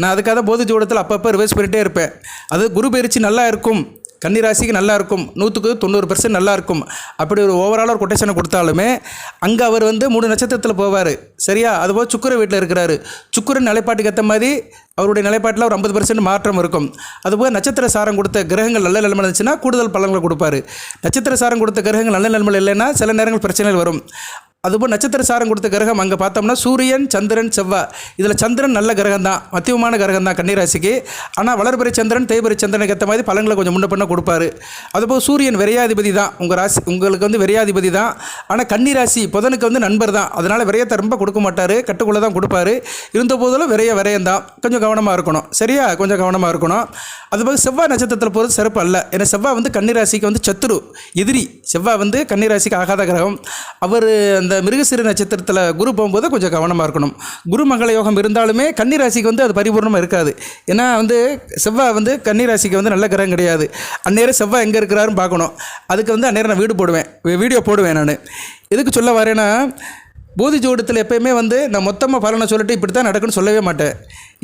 நான் அதுக்காக தான் போதி ஜோடத்தில் அப்பப்போ ரிவைஸ் பண்ணிகிட்டே இருப்பேன். அது குரு பயிற்சி நல்லா இருக்கும். கன்னிராசிக்கு நல்லா இருக்கும் நூற்றுக்கு தொண்ணூறு பெர்சன்ட் நல்லா இருக்கும் அப்படி ஒரு ஓவரால் ஒரு கொட்டேஷனை கொடுத்தாலுமே அங்கே அவர் வந்து மூணு நட்சத்திரத்தில் போவார். சரியா? அதுபோல் சுக்கிர வீட்டில் இருக்கிறாரு. சுக்கிரன் நிலைப்பாட்டுக்கு ஏற்ற மாதிரி அவருடைய நிலைப்பாட்டில் ஒரு ஐம்பது பர்சன்ட் மாற்றம் இருக்கும். அதுபோல் நட்சத்திர சாரம் கொடுத்த கிரகங்கள் நல்ல நிலைமை இருந்துச்சுன்னா கூடுதல் பலன்களை கொடுப்பாரு. நட்சத்திர சாரம் கொடுத்த கிரகங்கள் நல்ல நிலமை இல்லைன்னா சில நேரங்கள் பிரச்சனைகள் வரும். அதுபோல் நட்சத்திர சாரம் கொடுத்த கிரகம் அங்கே பார்த்தோம்னா சூரியன் சந்திரன் செவ்வாய் இதில் சந்திரன் நல்ல கிரகம் தான் மத்தியமான கிரகம் தான் கன்னிராசிக்கு. ஆனால் வளர்பிறை சந்திரன் தேய்பிறை சந்திரனுக்கு ஏற்ற மாதிரி பலன்களை கொஞ்சம் முன்ன பண்ண கொடுப்பாரு. அதுபோல் சூரியன் விரையாதிபதி தான். உங்கள் ராசி உங்களுக்கு வந்து விரையாதிபதி தான். ஆனால் கன்னிராசி புதனுக்கு வந்து நண்பர் தான். அதனால் விரயத்தை ரொம்ப கொடுக்க மாட்டார். கட்டுக்குள்ளே தான் கொடுப்பாரு. இருந்த போதிலும் விரைய விரயம் தான் கொஞ்சம் கவனமாக இருக்கணும். சரியா? கொஞ்சம் கவனமாக இருக்கணும். அதுபோல் செவ்வாய் நட்சத்திரத்தில் போகிறது சிறப்பு அல்ல. ஏன்னா செவ்வாய் வந்து கன்னிராசிக்கு வந்து சத்துரு எதிரி. செவ்வாய் வந்து கன்னிராசிக்கு ஆகாத கிரகம். அவர் அந்த மிருகசிறு நட்சத்திரத்தில் குரு போகும்போது கொஞ்சம் கவனமாக இருக்கணும். குரு மங்கள யோகம் இருந்தாலுமே கன்னிராசிக்கு வந்து அது பரிபூர்ணமாக இருக்காது. ஏன்னா வந்து செவ்வாய் வந்து கன்னிராசிக்கு வந்து நல்ல கிரகம் கிடையாது. அந்நேரம் செவ்வாய் எங்கே இருக்கிறாருன்னு பார்க்கணும். அதுக்கு வந்து அந்நேரம் நான் வீடு போடுவேன். வீடியோ போடுவேன் நான். எதுக்கு சொல்ல வரேன்னா போதி ஜோடத்தில் எப்பயுமே வந்து நான் மொத்தமாக பலனை சொல்லிட்டு இப்படி தான் நடக்குன்னு சொல்லவே மாட்டேன்.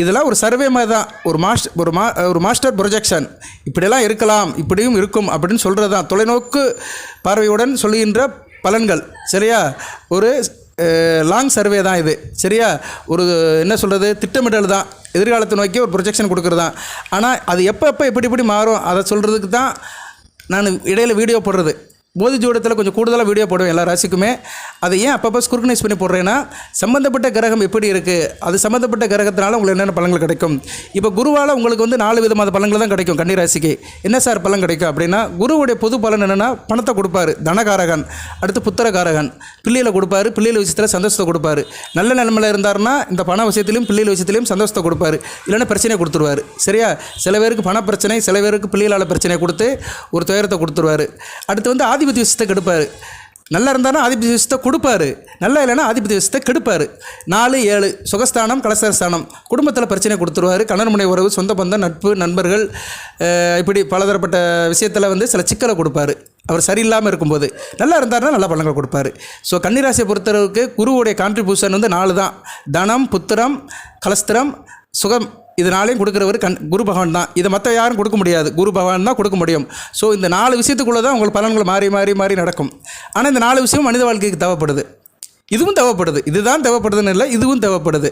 இதெல்லாம் ஒரு சர்வே மாதிரி தான். ஒரு மாஸ்டர் ஒரு மா ஒரு மாஸ்டர் ப்ரொஜெக்ஷன். இப்படியெல்லாம் இருக்கலாம் இப்படியும் இருக்கும் அப்படின்னு சொல்கிறது தான் தொலைநோக்கு பார்வையுடன் சொல்லுகின்ற பலன்கள் சரியா? ஒரு லாங் சர்வே தான் இது சரியா? ஒரு என்ன சொல்கிறது திட்டமிடல் தான். எதிர்காலத்தை நோக்கி ஒரு ப்ரொஜெக்ஷன் கொடுக்குறது தான் ஆனால் அது எப்போ எப்போ எப்படி எப்படி மாறும் அதை சொல்கிறதுக்கு தான் நான் இடையில் வீடியோ போடுறது. போதி ஜோடத்தில் கொஞ்சம் கூடுதலாக வீடியோ போடுவேன் எல்லா ராசிக்குமே. அதை ஏன் அப்பப்போ ஸ்க்ரூட்டனைஸ் பண்ணி போடுறேன்னா சம்மந்தப்பட்ட கிரகம் எப்படி இருக்குது அது சம்மந்தப்பட்ட கிரகத்தினால உங்களுக்கு என்னென்ன பலன்கள் கிடைக்கும்? இப்போ குருவால் உங்களுக்கு வந்து நாலு விதமான பலன்கள் தான் கிடைக்கும் கன்னி ராசிக்கு. என்ன சார் பலன் கிடைக்கும் அப்படின்னா குருவுடைய பொது பலன் என்னென்னா பணத்தை கொடுப்பாரு தனகாரகன் அடுத்து புத்திரகாரகன். பிள்ளையில் கொடுப்பாரு பிள்ளைகள் விஷயத்தில் சந்தோஷத்தை கொடுப்பாரு. நல்ல நிலைமையில் இருந்தாருன்னா இந்த பண விஷயத்திலையும் பிள்ளைகள் விஷயத்திலையும் சந்தோஷத்தை கொடுப்பாரு. இல்லைன்னா பிரச்சனையை கொடுத்துருவாரு. சரியா? சில பேருக்கு பண பிரச்சனை சில பேருக்கு பிள்ளைகளால் பிரச்சனை கொடுத்து ஒரு துயரத்தை கொடுத்துருவாரு. அடுத்து வந்து ஆதிபத்திய விஷயத்தை கெடுப்பார். நல்லா இருந்தாலும் ஆதிபத்திய விஷயத்தை கொடுப்பாரு. நல்லா இல்லைன்னா ஆதிபத்திய விஷயத்தை கெடுப்பார். நாலு ஏழு சுகஸ்தானம் கலசரஸ்தானம் குடும்பத்தில் பிரச்சனை கொடுத்துருவாரு. கணவன் உறவு சொந்த பந்தம் நட்பு நண்பர்கள் இப்படி பலதரப்பட்ட விஷயத்தில் வந்து சில சிக்கலை கொடுப்பாரு. அவர் சரியில்லாமல் இருக்கும்போது. நல்லா இருந்தாருன்னா நல்ல பலன்கள் கொடுப்பாரு. ஸோ கன்னிராசியை பொறுத்தளவுக்கு குருவுடைய கான்ட்ரிபியூஷன் வந்து நாலு தான் தனம் புத்திரம் கலஸ்திரம் சுகம் இது நாளையும் கொடுக்குறவர் கண் குரு பகவான் தான். இதை மற்ற யாரும் கொடுக்க முடியாது. குரு பகவான் தான் கொடுக்க முடியும். ஸோ இந்த நாலு விஷயத்துக்குள்ளே தான் உங்களுக்கு பலன்கள் மாறி மாறி மாறி நடக்கும். ஆனால் இந்த நாலு விஷயம் மனித வாழ்க்கைக்கு தேவைப்படுது. இதுவும் தேவைப்படுது. இதுதான் தேவைப்படுதுன்னு இல்லை இதுவும் தேவைப்படுது.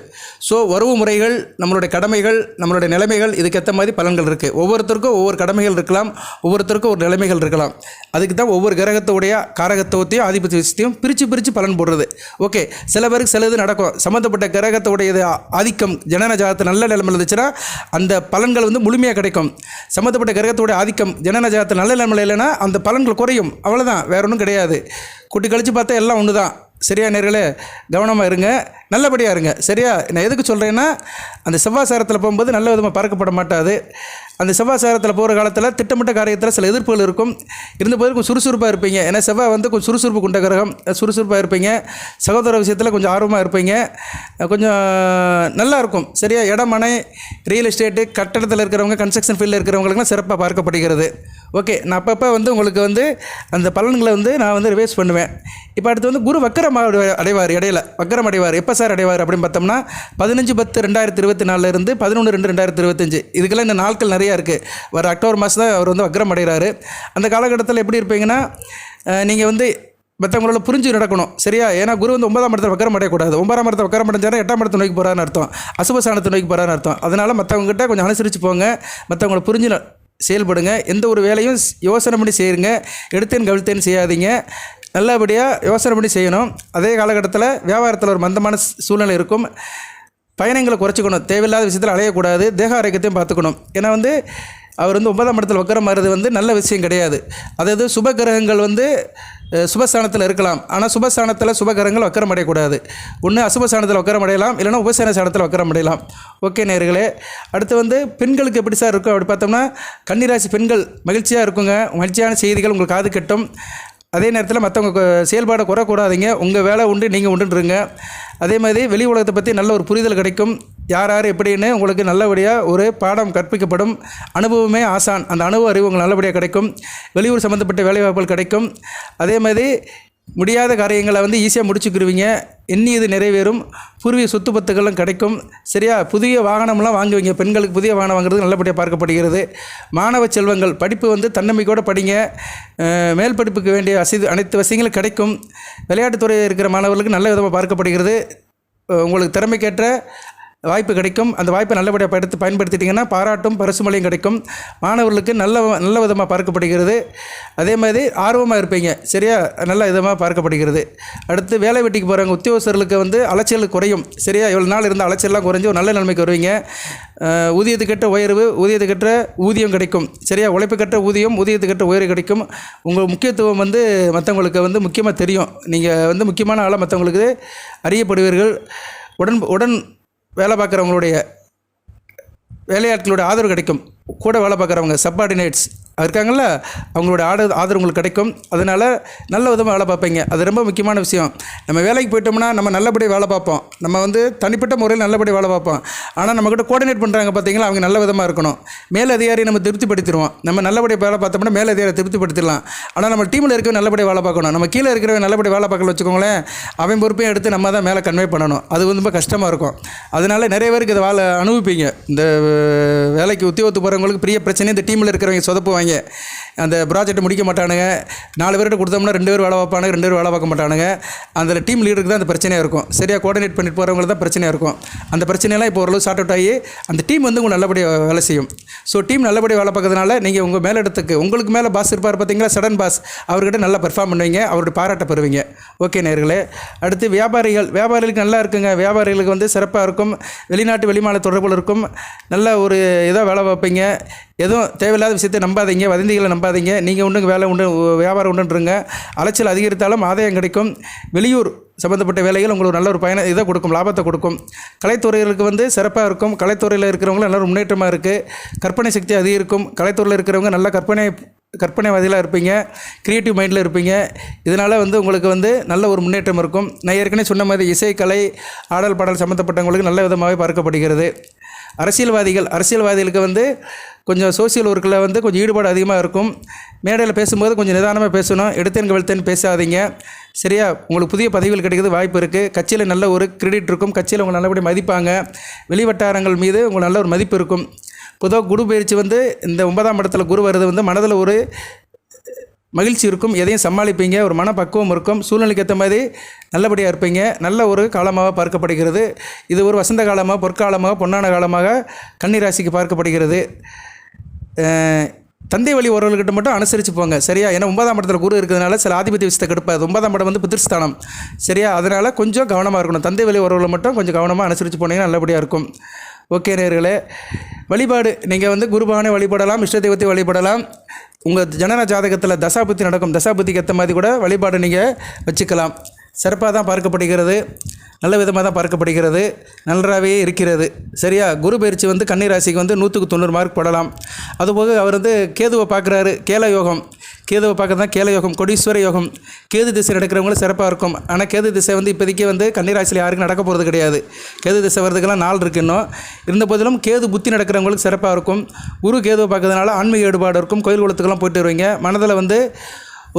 ஸோ உறவு முறைகள் நம்மளுடைய கடமைகள் நம்மளுடைய நிலைமைகள் இதுக்கேற்ற மாதிரி பலன்கள் இருக்குது ஒவ்வொருத்தருக்கும் ஒவ்வொரு கடமைகள் இருக்கலாம் ஒவ்வொருத்தருக்கும் ஒரு நிலைமைகள் இருக்கலாம். அதுக்கு தான் ஒவ்வொரு கிரகத்தோடைய காரகத்துவத்தையும் ஆதிபத்திய விஷயத்தையும் பிரித்து பிரித்து பலன் போடுறது. ஓகே சில பேருக்கு சில இது நடக்கும். சம்மந்தப்பட்ட கிரகத்தோடைய இது ஆதிக்கம் ஜனன ஜாதகத்தை நல்ல நிலைமையில் இருந்துச்சுன்னா அந்த பலன்கள் வந்து முழுமையாக கிடைக்கும். சம்மந்தப்பட்ட கிரகத்தோடைய ஆதிக்கம் ஜனன ஜாதகத்தை நல்ல நிலைமையில் இல்லைன்னா அந்த பலன்கள் குறையும். அவ்வளோதான் வேற ஒன்றும் கிடையாது. குட்டி கழித்து பார்த்தா எல்லாம் ஒன்று தான் சரியா நேர்களே கவனமாக இருங்க நல்லபடியாக இருங்க. சரியா? நான் எதுக்கு சொல்கிறேன்னா அந்த செவ்வாசாரத்தில் போகும்போது நல்ல விதமாக பார்க்கப்பட மாட்டாது. அந்த செவ்வாசாரத்தில் போகிற காலத்தில் திட்டமிட்ட காரியத்தில் சில எதிர்ப்புகள் இருக்கும். இருந்தபோது கொஞ்சம் சுறுசுறுப்பாக இருப்பீங்க. ஏன்னா செவ்வாய் வந்து கொஞ்சம் சுறுசுறுப்பு கொண்ட கிரகம் சுறுசுறுப்பாக இருப்பீங்க. சகோதர விஷயத்தில் கொஞ்சம் ஆர்வமாக இருப்பீங்க. கொஞ்சம் நல்லா இருக்கும். சரியா? இடமனை ரியல் எஸ்டேட்டு கட்டடத்தில் இருக்கிறவங்க கன்ஸ்ட்ரக்ஷன் ஃபீல்டில் இருக்கிறவங்களுக்குலாம் சிறப்பாக பார்க்கப்படுகிறது. ஓகே நான் அப்பப்போ வந்து உங்களுக்கு வந்து அந்த பலன்களை வந்து நான் வந்து ரிவைஸ் பண்ணுவேன். இப்போ அடுத்து வந்து குரு வக்கரம் அடைவார் இடையில. வக்கரம் அடைவார். எப்போ சார் அடைவார் அப்படின்னு பார்த்தோம்னா பதினஞ்சு பத்து ரெண்டாயிரத்தி இருபத்தி நாலுலேருந்து பதினொன்று ரெண்டு ரெண்டாயிரத்தி இருபத்தஞ்சு. இதுக்கெல்லாம் இந்த நாட்கள் நிறையா இருக்குது வர அக்டோபர் மாதம் தான் அவர் வந்து வக்கரம் அடைகிறாரு. அந்த காலகட்டத்தில் எப்படி இருப்பீங்கன்னா நீங்கள் வந்து மற்றவங்களோட புரிஞ்சு நடக்கணும். சரியா? ஏன்னா குரு வந்து ஒன்பதாம் இடத்துல வக்கரம் அடையக்கூடாது. ஒன்பதாம் இடத்துல வக்கரம் அடைஞ்சாரா எட்டாம் இடத்தை நோக்கி போகிறான்னு அர்த்தம். அசுபசானத்தை நோக்கி போகிறான்னு அர்த்தம். அதனால் மற்றவங்ககிட்ட கொஞ்சம் அனுசரித்து போங்க. மற்றவங்கள புரிஞ்சு செயல்படுங்க. எந்த ஒரு வேலையும் யோசனை பண்ணி செய்யுங்க. எடுத்தேன் கவிழ்த்தேன் செய்யாதீங்க. நல்லபடியாக யோசனை பண்ணி செய்யணும். அதே காலகட்டத்தில் வியாபாரத்தில் ஒரு மந்தமான சூழ்நிலை இருக்கும். பயணங்களை குறைச்சிக்கணும். தேவையில்லாத விஷயத்தில் அலையக்கூடாது. தேக ஆரோக்கியத்தையும் பார்த்துக்கணும். ஏன்னா வந்து அவர் வந்து ஒன்பதாம் இடத்தில் வக்கரம் மாறுறது வந்து நல்ல விஷயம் கிடையாது. அதாவது சுப கிரகங்கள் வந்து சுபஸ்தானத்தில் இருக்கலாம். ஆனால் சுபஸ்தானத்தில் சுபகரங்கள் வக்கரம் அடையக்கூடாது ஒன்று அசுபஸ்தானத்தில் வக்கரம் அடையலாம் இல்லைன்னா உபசேன ஸ்தானத்தில் வக்கரம் அடையலாம் ஓகே நேர்களே அடுத்து வந்து பெண்களுக்கு எப்படி சார் இருக்கும் அப்படி பார்த்தோம்னா கன்னிராசி பெண்கள் மகிழ்ச்சியாக இருக்குங்க. மகிழ்ச்சியான செய்திகள் உங்களுக்கு காது கட்டும். அதே நேரத்தில் மற்றவங்க செயல்பாடை குறக்கூடாதீங்க. உங்கள் வேலை உண்டு நீங்கள் உண்டுன்றீங்க. அதே மாதிரி வெளி உலகத்தை பற்றி நல்ல ஒரு புரிதல் கிடைக்கும். யார் யார் எப்படின்னு உங்களுக்கு நல்லபடியாக ஒரு பாடம் கற்பிக்கப்படும். அனுபவமே ஆசான். அந்த அனுபவ அறிவு உங்களுக்கு நல்லபடியாக கிடைக்கும். வெளியூர் சம்மந்தப்பட்ட வேலைவாய்ப்புகள் கிடைக்கும். அதே மாதிரி முடியாத காரியங்களை வந்து ஈஸியாக முடிச்சுக்கிடுவீங்க எண்ணி இது நிறைவேறும். பூர்வீக சொத்து பத்துக்களும் கிடைக்கும். சரியா? புதிய வாகனம்லாம் வாங்குவீங்க. பெண்களுக்கு புதிய வாகனம் வாங்குறது நல்லபடியாக பார்க்கப்படுகிறது. மாணவ செல்வங்கள் படிப்பு வந்து தன்னம்பிக்கையோடு படிங்க. மேல் படிப்புக்கு வேண்டிய வசதி அனைத்து வசதிகளும் கிடைக்கும். விளையாட்டுத்துறையில் இருக்கிற மாணவர்களுக்கு நல்ல விதமாக பார்க்கப்படுகிறது. உங்களுக்கு திறமைக்கேற்ற வாய்ப்பு கிடைக்கும். அந்த வாய்ப்பை நல்லபடியாக எடுத்து பயன்படுத்திட்டிங்கன்னா பாராட்டும் பரிசுமலையும் கிடைக்கும். மாணவர்களுக்கு நல்ல நல்ல விதமாக பார்க்கப்படுகிறது. அதே மாதிரி ஆர்வமாக இருப்பீங்க. சரியா? நல்ல விதமாக பார்க்கப்படுகிறது. அடுத்து வேலை வெட்டிக்கு போகிறவங்க உத்தியோகஸ்தர்களுக்கு வந்து அலைச்சல் குறையும். சரியா? இவ்வளோ நாள் இருந்த அலைச்சல்லாம் குறைஞ்சி ஒரு நல்ல நிலைமைக்கு வருவீங்க. அஹ், ஊதியத்துக்கேற்ற உயர்வு ஊதியத்துக்கேற்ற ஊதியம் கிடைக்கும். சரியா? உழைப்புக்கேற்ற ஊதியம் ஊதியத்துக்கேற்ற உயர்வு கிடைக்கும். உங்கள் முக்கியத்துவம் வந்து மற்றவங்களுக்கு வந்து முக்கியமாக தெரியும். நீங்கள் வந்து முக்கியமான ஆளாக மற்றவங்களுக்கு அறியப்படுவீர்கள். உடன் உடன் வேலை பார்க்குறவங்களுடைய வேலையாட்களோட ஆதரவு கிடைக்கும். கூட வேலை பார்க்குறவங்க சப்பார்டினேட்ஸ் இருக்காங்கள அவங்களோட ஆட ஆதரவு உங்களுக்கு கிடைக்கும். அதனால் நல்ல விதமாக வேலை பார்ப்பீங்க. அது ரொம்ப முக்கியமான விஷயம். நம்ம வேலைக்கு போயிட்டோம்னா நம்ம நல்லபடியாக வேலை பார்ப்போம். நம்ம வந்து தனிப்பட்ட முறையில் நல்லபடியாக வேலை பார்ப்போம். ஆனால் நம்மக்கிட்ட கோஆர்டினேட் பண்ணுறாங்க பார்த்தீங்களா அவங்க நல்ல விதமாக இருக்கணும். மேலதிகாரி நம்ம திருப்திப்படுத்திடுவோம். நம்ம நல்லபடியாக வேலை பார்த்தோம்னா மேலதிகாரி திருப்திப்படுத்திடலாம். ஆனால் நம்ம டீமில் இருக்கிற நல்லபடியாக வேலை பார்க்கணும். நம்ம கீழே இருக்கிறவங்க நல்லபடியாக வேலை பார்க்கல வச்சுக்கோங்களேன் அவன் பொறுப்பையும் எடுத்து நம்ம தான் மேலே கன்வே பண்ணணும். அது வந்து ரொம்ப கஷ்டமாக இருக்கும். அதனால நிறைய பேருக்கு இதை வேலை அனுபவிப்பீங்க. இந்த வேலைக்கு உத்தியோகத்து போகிறவங்க இருக்கிறவங்களுக்கு பெரிய பிரச்சனை இந்த டீமில் இருக்கிறவங்க சொதப்புவாங்க. அந்த ப்ராஜெக்ட் முடிக்க மாட்டானுங்க. நாலு பேர்கிட்ட கொடுத்தோம்னா ரெண்டு பேர் வேலை பார்ப்பானுங்க ரெண்டு பேர் வேலை பார்க்க மாட்டானுங்க. அந்த டீம் லீடருக்கு தான் அந்த பிரச்சனையாக இருக்கும். சரியாக கோஆர்டினேட் பண்ணிட்டு போகிறவங்களுக்கு தான் பிரச்சனையாக இருக்கும். அந்த பிரச்சனையெல்லாம் இப்போ ஓரளவு சார்ட் அவுட் ஆகி அந்த டீம் வந்து உங்களுக்கு நல்லபடியாக வேலை செய்யும். ஸோ டீம் நல்லபடியாக வேலை பார்க்கறதுனால நீங்கள் உங்கள் மேலிடத்துக்கு உங்களுக்கு மேலே பாஸ் இருப்பார் பார்த்தீங்களா? சடன் பாஸ் அவர்கிட்ட நல்லா பெர்ஃபார்ம் பண்ணுவீங்க. அவருடைய பாராட்ட பெறுவீங்க. ஓகே நேர்களே அடுத்து வியாபாரிகள். வியாபாரிகளுக்கு நல்லா இருக்குங்க. வியாபாரிகளுக்கு வந்து சிறப்பாக இருக்கும். வெளிநாட்டு வெளிமாநில தொடர்புகள் இருக்கும். நல்ல ஒரு இதாக வேலை பார்ப்பீங்க. எதுவும் தேவையில்லாத விஷயத்தை நம்பாதீங்க. வதந்திகளை நம்பாதீங்க. நீங்கள் உண்டு வேலை உண்டு வியாபாரம் உண்டுன்றங்க. அலைச்சல் அதிகரித்தாலும் ஆதாயம் கிடைக்கும். வெளியூர் சம்மந்தப்பட்ட வேலைகள் உங்களுக்கு நல்ல ஒரு பயணம் இதை கொடுக்கும் லாபத்தை கொடுக்கும். கலைத்துறைகளுக்கு வந்து சிறப்பாக இருக்கும். கலைத்துறையில் இருக்கிறவங்க நல்ல ஒரு முன்னேற்றமாக இருக்குது கற்பனை சக்தி அதிகரிக்கும். கலைத்துறையில் இருக்கிறவங்க நல்ல கற்பனை கற்பனைவாதிகளாக இருப்பீங்க. க்ரியேட்டிவ் மைண்டில் இருப்பீங்க. இதனால் வந்து உங்களுக்கு வந்து நல்ல ஒரு முன்னேற்றம் இருக்கும். நான் ஏற்கனவே சொன்ன மாதிரி இசைக்கலை ஆடல் பாடல் சம்மந்தப்பட்டவங்களுக்கு நல்ல விதமாகவே பார்க்கப்படுகிறது. அரசியல்வாதிகள் அரசியல்வாதிகளுக்கு வந்து கொஞ்சம் சோசியல் ஒர்க்கில் வந்து கொஞ்சம் ஈடுபாடு அதிகமாக இருக்கும். மேடையில் பேசும்போது கொஞ்சம் நிதானமாக பேசணும். எடுத்தேன் வெளுத்தேன் பேசாதீங்க. சரியா? உங்களுக்கு புதிய பதவிகள் கிடைக்கிறது வாய்ப்பு இருக்குது கட்சியில் நல்ல ஒரு கிரெடிட் இருக்கும். கட்சியில் உங்களை நல்லபடியாக மதிப்பாங்க. வெளிவட்டாரங்கள் மீது உங்களுக்கு நல்ல ஒரு மதிப்பு இருக்கும். பொதுவாக குரு பயிற்சி வந்து இந்த ஒன்பதாம் இடத்துல குரு வருது வந்து மனதில் ஒரு மகிழ்ச்சி இருக்கும் எதையும் சமாளிப்பீங்க ஒரு மனப்பக்குவம் இருக்கும் சூழ்நிலைக்கு ஏற்ற மாதிரி நல்லபடியாக இருப்பீங்க நல்ல ஒரு காலமாக பார்க்கப்படுகிறது. இது ஒரு வசந்த காலமாக பொற்காலமாக பொன்னான காலமாக கன்னிராசிக்கு பார்க்கப்படுகிறது. தந்தை வழி உறவுகிட்ட மட்டும் அனுசரித்து போங்க சரியா? ஏன்னா ஒன்பதாம் இடத்துல குரு இருக்கிறதுனால சில ஆதிபத்திய விஷயத்தை கெடுப்பாது ஒன்பதாம் இடம் வந்து பிதிர்ஸ்தானம் சரியா? அதனால் கொஞ்சம் கவனமாக இருக்கணும். தந்தை வழி உறவுகளை மட்டும் கொஞ்சம் கவனமாக அனுசரித்து போனீங்கன்னா நல்லபடியாக இருக்கும். ஓகே நேர்களே வழிபாடு நீங்கள் வந்து குருபகனை வழிபடலாம் இஷ்ட தெய்வத்தை வழிபடலாம். உங்கள் ஜனன ஜாதகத்தில் தசாபுத்தி நடக்கும் தசாபுத்திக்கு ஏற்ற மாதிரி கூட வழிபாடு நீங்கள் வச்சுக்கலாம். சிறப்பாக தான் பார்க்கப்படுகிறது நல்ல விதமாக தான் பார்க்கப்படுகிறது நன்றாகவே இருக்கிறது. சரியா? குரு பயிற்சி வந்து கன்னிராசிக்கு வந்து நூற்றுக்கு தொண்ணூறு மார்க் போடலாம். அதுபோக அவர் வந்து கேதுவை பார்க்குறாரு கேல யோகம். கேதுவை பார்க்குறது தான் கேல யோகம் கொடீஸ்வர யோகம். கேது திசை நடக்கிறவங்களும் சிறப்பாக இருக்கும். ஆனால் கேது திசை வந்து இப்போதைக்கு வந்து கன்னிராசியில் யாருக்கும் நடக்க போகிறது கிடையாது. கேது திசை வர்றதுக்கெல்லாம் நாள் இருக்கு இன்னும். இருந்த போதிலும் கேது புத்தி நடக்கிறவங்களுக்கு சிறப்பாக இருக்கும். குரு கேதுவை பார்க்கறதுனால ஆன்மீக ஈடுபாடு இருக்கும். கோயில் குளத்துக்கெல்லாம் போயிட்டு வருவீங்க. மனதில் வந்து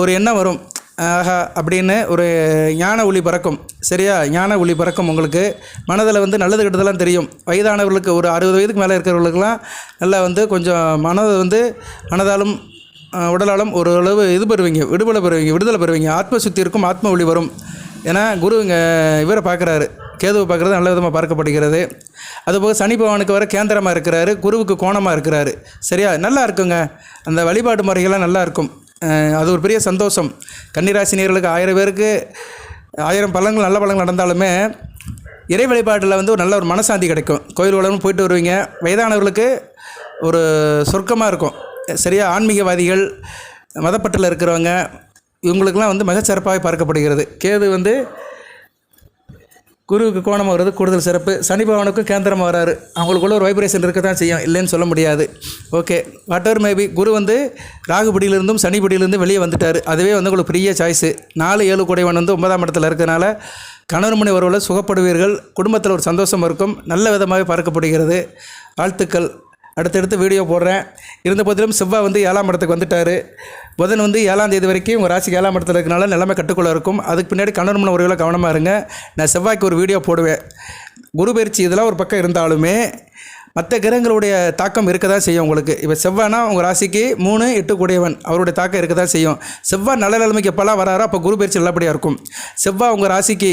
ஒரு எண்ணம் வரும். ஆஹா அப்படின்னு ஒரு ஞான ஒளி பறக்கும். சரியா? ஞான ஒளி பறக்கும் உங்களுக்கு. மனதில் வந்து நல்லது கெட்டதெல்லாம் தெரியும். வயதானவர்களுக்கு ஒரு அறுபது வயதுக்கு மேலே இருக்கிறவர்களுக்கெல்லாம் நல்லா வந்து கொஞ்சம் மனதை வந்து மனதாலும் உடலாலும் ஓரளவு இது பெறுவீங்க. விடுதலை பெறுவீங்க. விடுதலை பெறுவீங்க. ஆத்ம சுத்தி இருக்கும் ஆத்ம ஒளி வரும். ஏன்னா குரு இங்கே இவரை பார்க்குறாரு. கேதுவை பார்க்குறது நல்ல விதமாக பார்க்கப்படுகிறது. அதுபோக சனி பகவானுக்கு வர கேந்திரமாக இருக்கிறாரு. குருவுக்கு கோணமாக இருக்கிறாரு. சரியா? நல்லா இருக்குங்க. அந்த வழிபாட்டு முறைகள்லாம் நல்லா இருக்கும். அது ஒரு பெரிய சந்தோஷம். கன்னிராசினியர்களுக்கு ஆயிரம் பேருக்கு ஆயிரம் பழங்கள் நல்ல பழங்கள் நடந்தாலுமே இறை வழிபாட்டில் வந்து ஒரு நல்ல ஒரு மனசாந்தி கிடைக்கும். கோயில் உலகம் போயிட்டு வருவீங்க. வயதானவர்களுக்கு ஒரு சொர்க்கமாக இருக்கும். சரியா ஆன்மீகவாதிகள் மதப்பட்டில் இருக்கிறவங்க இவங்களுக்கெல்லாம் வந்து மிகச்சிறப்பாக பார்க்கப்படுகிறது. கேது வந்து குருவுக்கு கோணமாக வர்றது கூடுதல் சிறப்பு. சனி பகவானுக்கும் கேந்திரமாக வராரு அவங்களுக்குள்ள ஒரு வைப்ரேஷன் இருக்க தான் செய்யும். இல்லைன்னு சொல்ல முடியாது. ஓகே வாட் எவர் மேபி குரு வந்து ராகுபடியிலிருந்தும் சனிபடியிலிருந்தும் வெளியே வந்துட்டார். அதுவே வந்து உங்களுக்கு பெரிய சாய்ஸு நாலு ஏழு குடைவன் வந்து ஒன்பதாம் இடத்துல இருக்கிறனால கணவன் மணி உறவில் சுகப்படுவீர்கள். குடும்பத்தில் ஒரு சந்தோஷம் இருக்கும். நல்ல விதமாகவே பார்க்கப்படுகிறது. வாழ்த்துக்கள். அடுத்தடுத்து வீடியோ போடுறேன். இருந்த போதிலும் செவ்வாய் வந்து ஏழாம் இடத்துக்கு வந்துட்டார். புதன் வந்து ஏழாம் தேதி வரைக்கும் உங்கள் ராசிக்கு ஏழாம் இடத்துல இருக்கனால நிலைமை கட்டுக்குள்ளே இருக்கும். அதுக்கு பின்னாடி கணவன் உறவுகளை கவனமாக இருங்க. நான் செவ்வாய்க்கு ஒரு வீடியோ போடுவேன். குரு பயிற்சி இதெல்லாம் ஒரு பக்கம் இருந்தாலுமே மற்ற கிரகங்களுடைய தாக்கம் இருக்க தான் செய்யும் உங்களுக்கு. இப்போ செவ்வாய்னா உங்கள் ராசிக்கு மூணு எட்டு கூடியவன். அவருடைய தாக்கம் இருக்க தான் செய்யும். செவ்வாய் நல்ல நிலைமைக்கு எப்போல்லாம் வராரோ அப்போ குரு பயிற்சி நல்லபடியாக இருக்கும். செவ்வாய் உங்கள் ராசிக்கு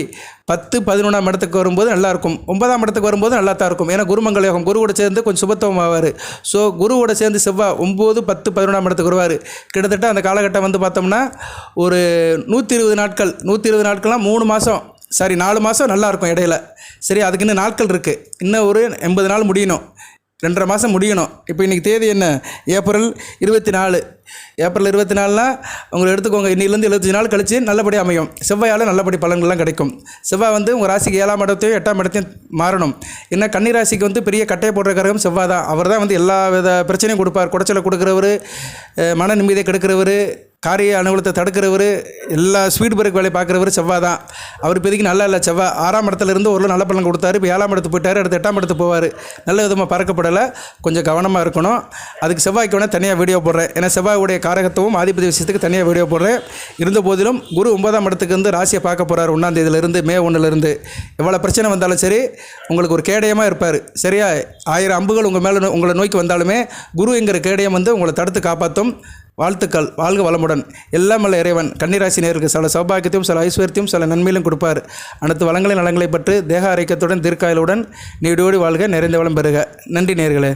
பத்து பதினொன்றாம் இடத்துக்கு வரும்போது நல்லாயிருக்கும் ஒன்பதாம் இடத்துக்கு வரும்போது நல்லா தான் இருக்கும். ஏன்னா குருமங்கல யோகம் குருவோட சேர்ந்து கொஞ்சம் சுபத்துவம் ஆவார். ஸோ குருவோட சேர்ந்து செவ்வாய் ஒம்பது பத்து பதினொன்றாம் இடத்துக்கு வருவார். கிட்டத்தட்ட அந்த காலகட்டம் வந்து பார்த்தோம்னா ஒரு நூற்றி இருபது நாட்கள் நூற்றி இருபது நாட்கள்லாம் மூணு மாதம் சாரி நாலு மாதம் நல்லா இருக்கும் இடையில. சரி அதுக்கு இன்னும் நாட்கள் இருக்குது இன்னும் ஒரு எண்பது நாள் முடியணும். ரெண்டரை மாதம் முடியணும். இப்போ இன்றைக்கி தேதி என்ன? ஏப்ரல் இருபத்தி நாலு ஏப்ரல் இருபத்தி நாலுனால் உங்களை எடுத்துக்கோங்க. இன்னிலேருந்து எழுபத்தஞ்சு நாள் கழித்து நல்லபடியாக அமையும். செவ்வாயால் நல்லபடி பலன்கள்லாம் கிடைக்கும். செவ்வாய் வந்து உங்கள் ராசிக்கு ஏழாம் இடத்தையும் எட்டாம் இடத்தையும் மாறணும். ஏன்னா கன்னி ராசிக்கு வந்து பெரிய கட்டையை போடுற கரகம் செவ்வாய் தான். அவர் தான் வந்து எல்லா வித பிரச்சனையும் கொடுப்பார். குடைச்சலை கொடுக்குறவர் மன நிம்மதியை கெடுக்கிறவர் காரிய அனுகூலத்தை தடுக்கிறவர் எல்லா ஸ்வீட் பிரேக் வேலையை பார்க்குறவர் செவ்வாய் தான். அவர் இப்போதைக்கு நல்லா இல்லை செவ்வாய் ஆறாம் இடத்துலேருந்து ஒரு நல்ல பலன் கொடுத்தாரு. இப்போ ஏழாம் இடத்து போயிட்டாரு. அடுத்து எட்டாம் இடத்து போவார். நல்ல விதமாக பறக்கப்படலை. கொஞ்சம் கவனமாக இருக்கணும். அதுக்கு செவ்வாய்க்கு வேணால் தனியாக வீடியோ போடுறேன். ஏன்னா செவ்வாயுடைய காரகத்துவம் ஆதிபதி விஷயத்துக்கு தனியாக வீடியோ போடுறேன். இருந்த போதிலும் குரு ஒன்பதாம் இடத்துக்கு வந்து ராசியை பார்க்க போகிறார் ஒன்றாம் தேதியிலிருந்து மே ஒன்றுலேருந்து எவ்வளோ பிரச்சனை வந்தாலும் சரி உங்களுக்கு ஒரு கேடயமாக இருப்பார். சரியா? ஆயிரம் அம்புகள் உங்கள் மேலே உங்களை நோக்கி வந்தாலுமே குரு என்கிற கேடயம் வந்து உங்களை தடுத்து காப்பாற்றும் வாழ்த்துக்கள். வாழ்க வளமுடன். எல்லாம் வல்ல இறைவன். கன்னிராசி நேருக்கு சில சௌபாகியத்தையும் சில ஐஸ்வர்யத்தையும் சில நன்மையிலும் கொடுப்பார். அனைத்து வளங்களின் நலங்களை பற்றி தேக ஆரோக்கியத்துடன் தீர்க்காயலுடன் நீடோடி வாழ்க நிறைந்த வளம் பெறுக. நன்றி நேர்களே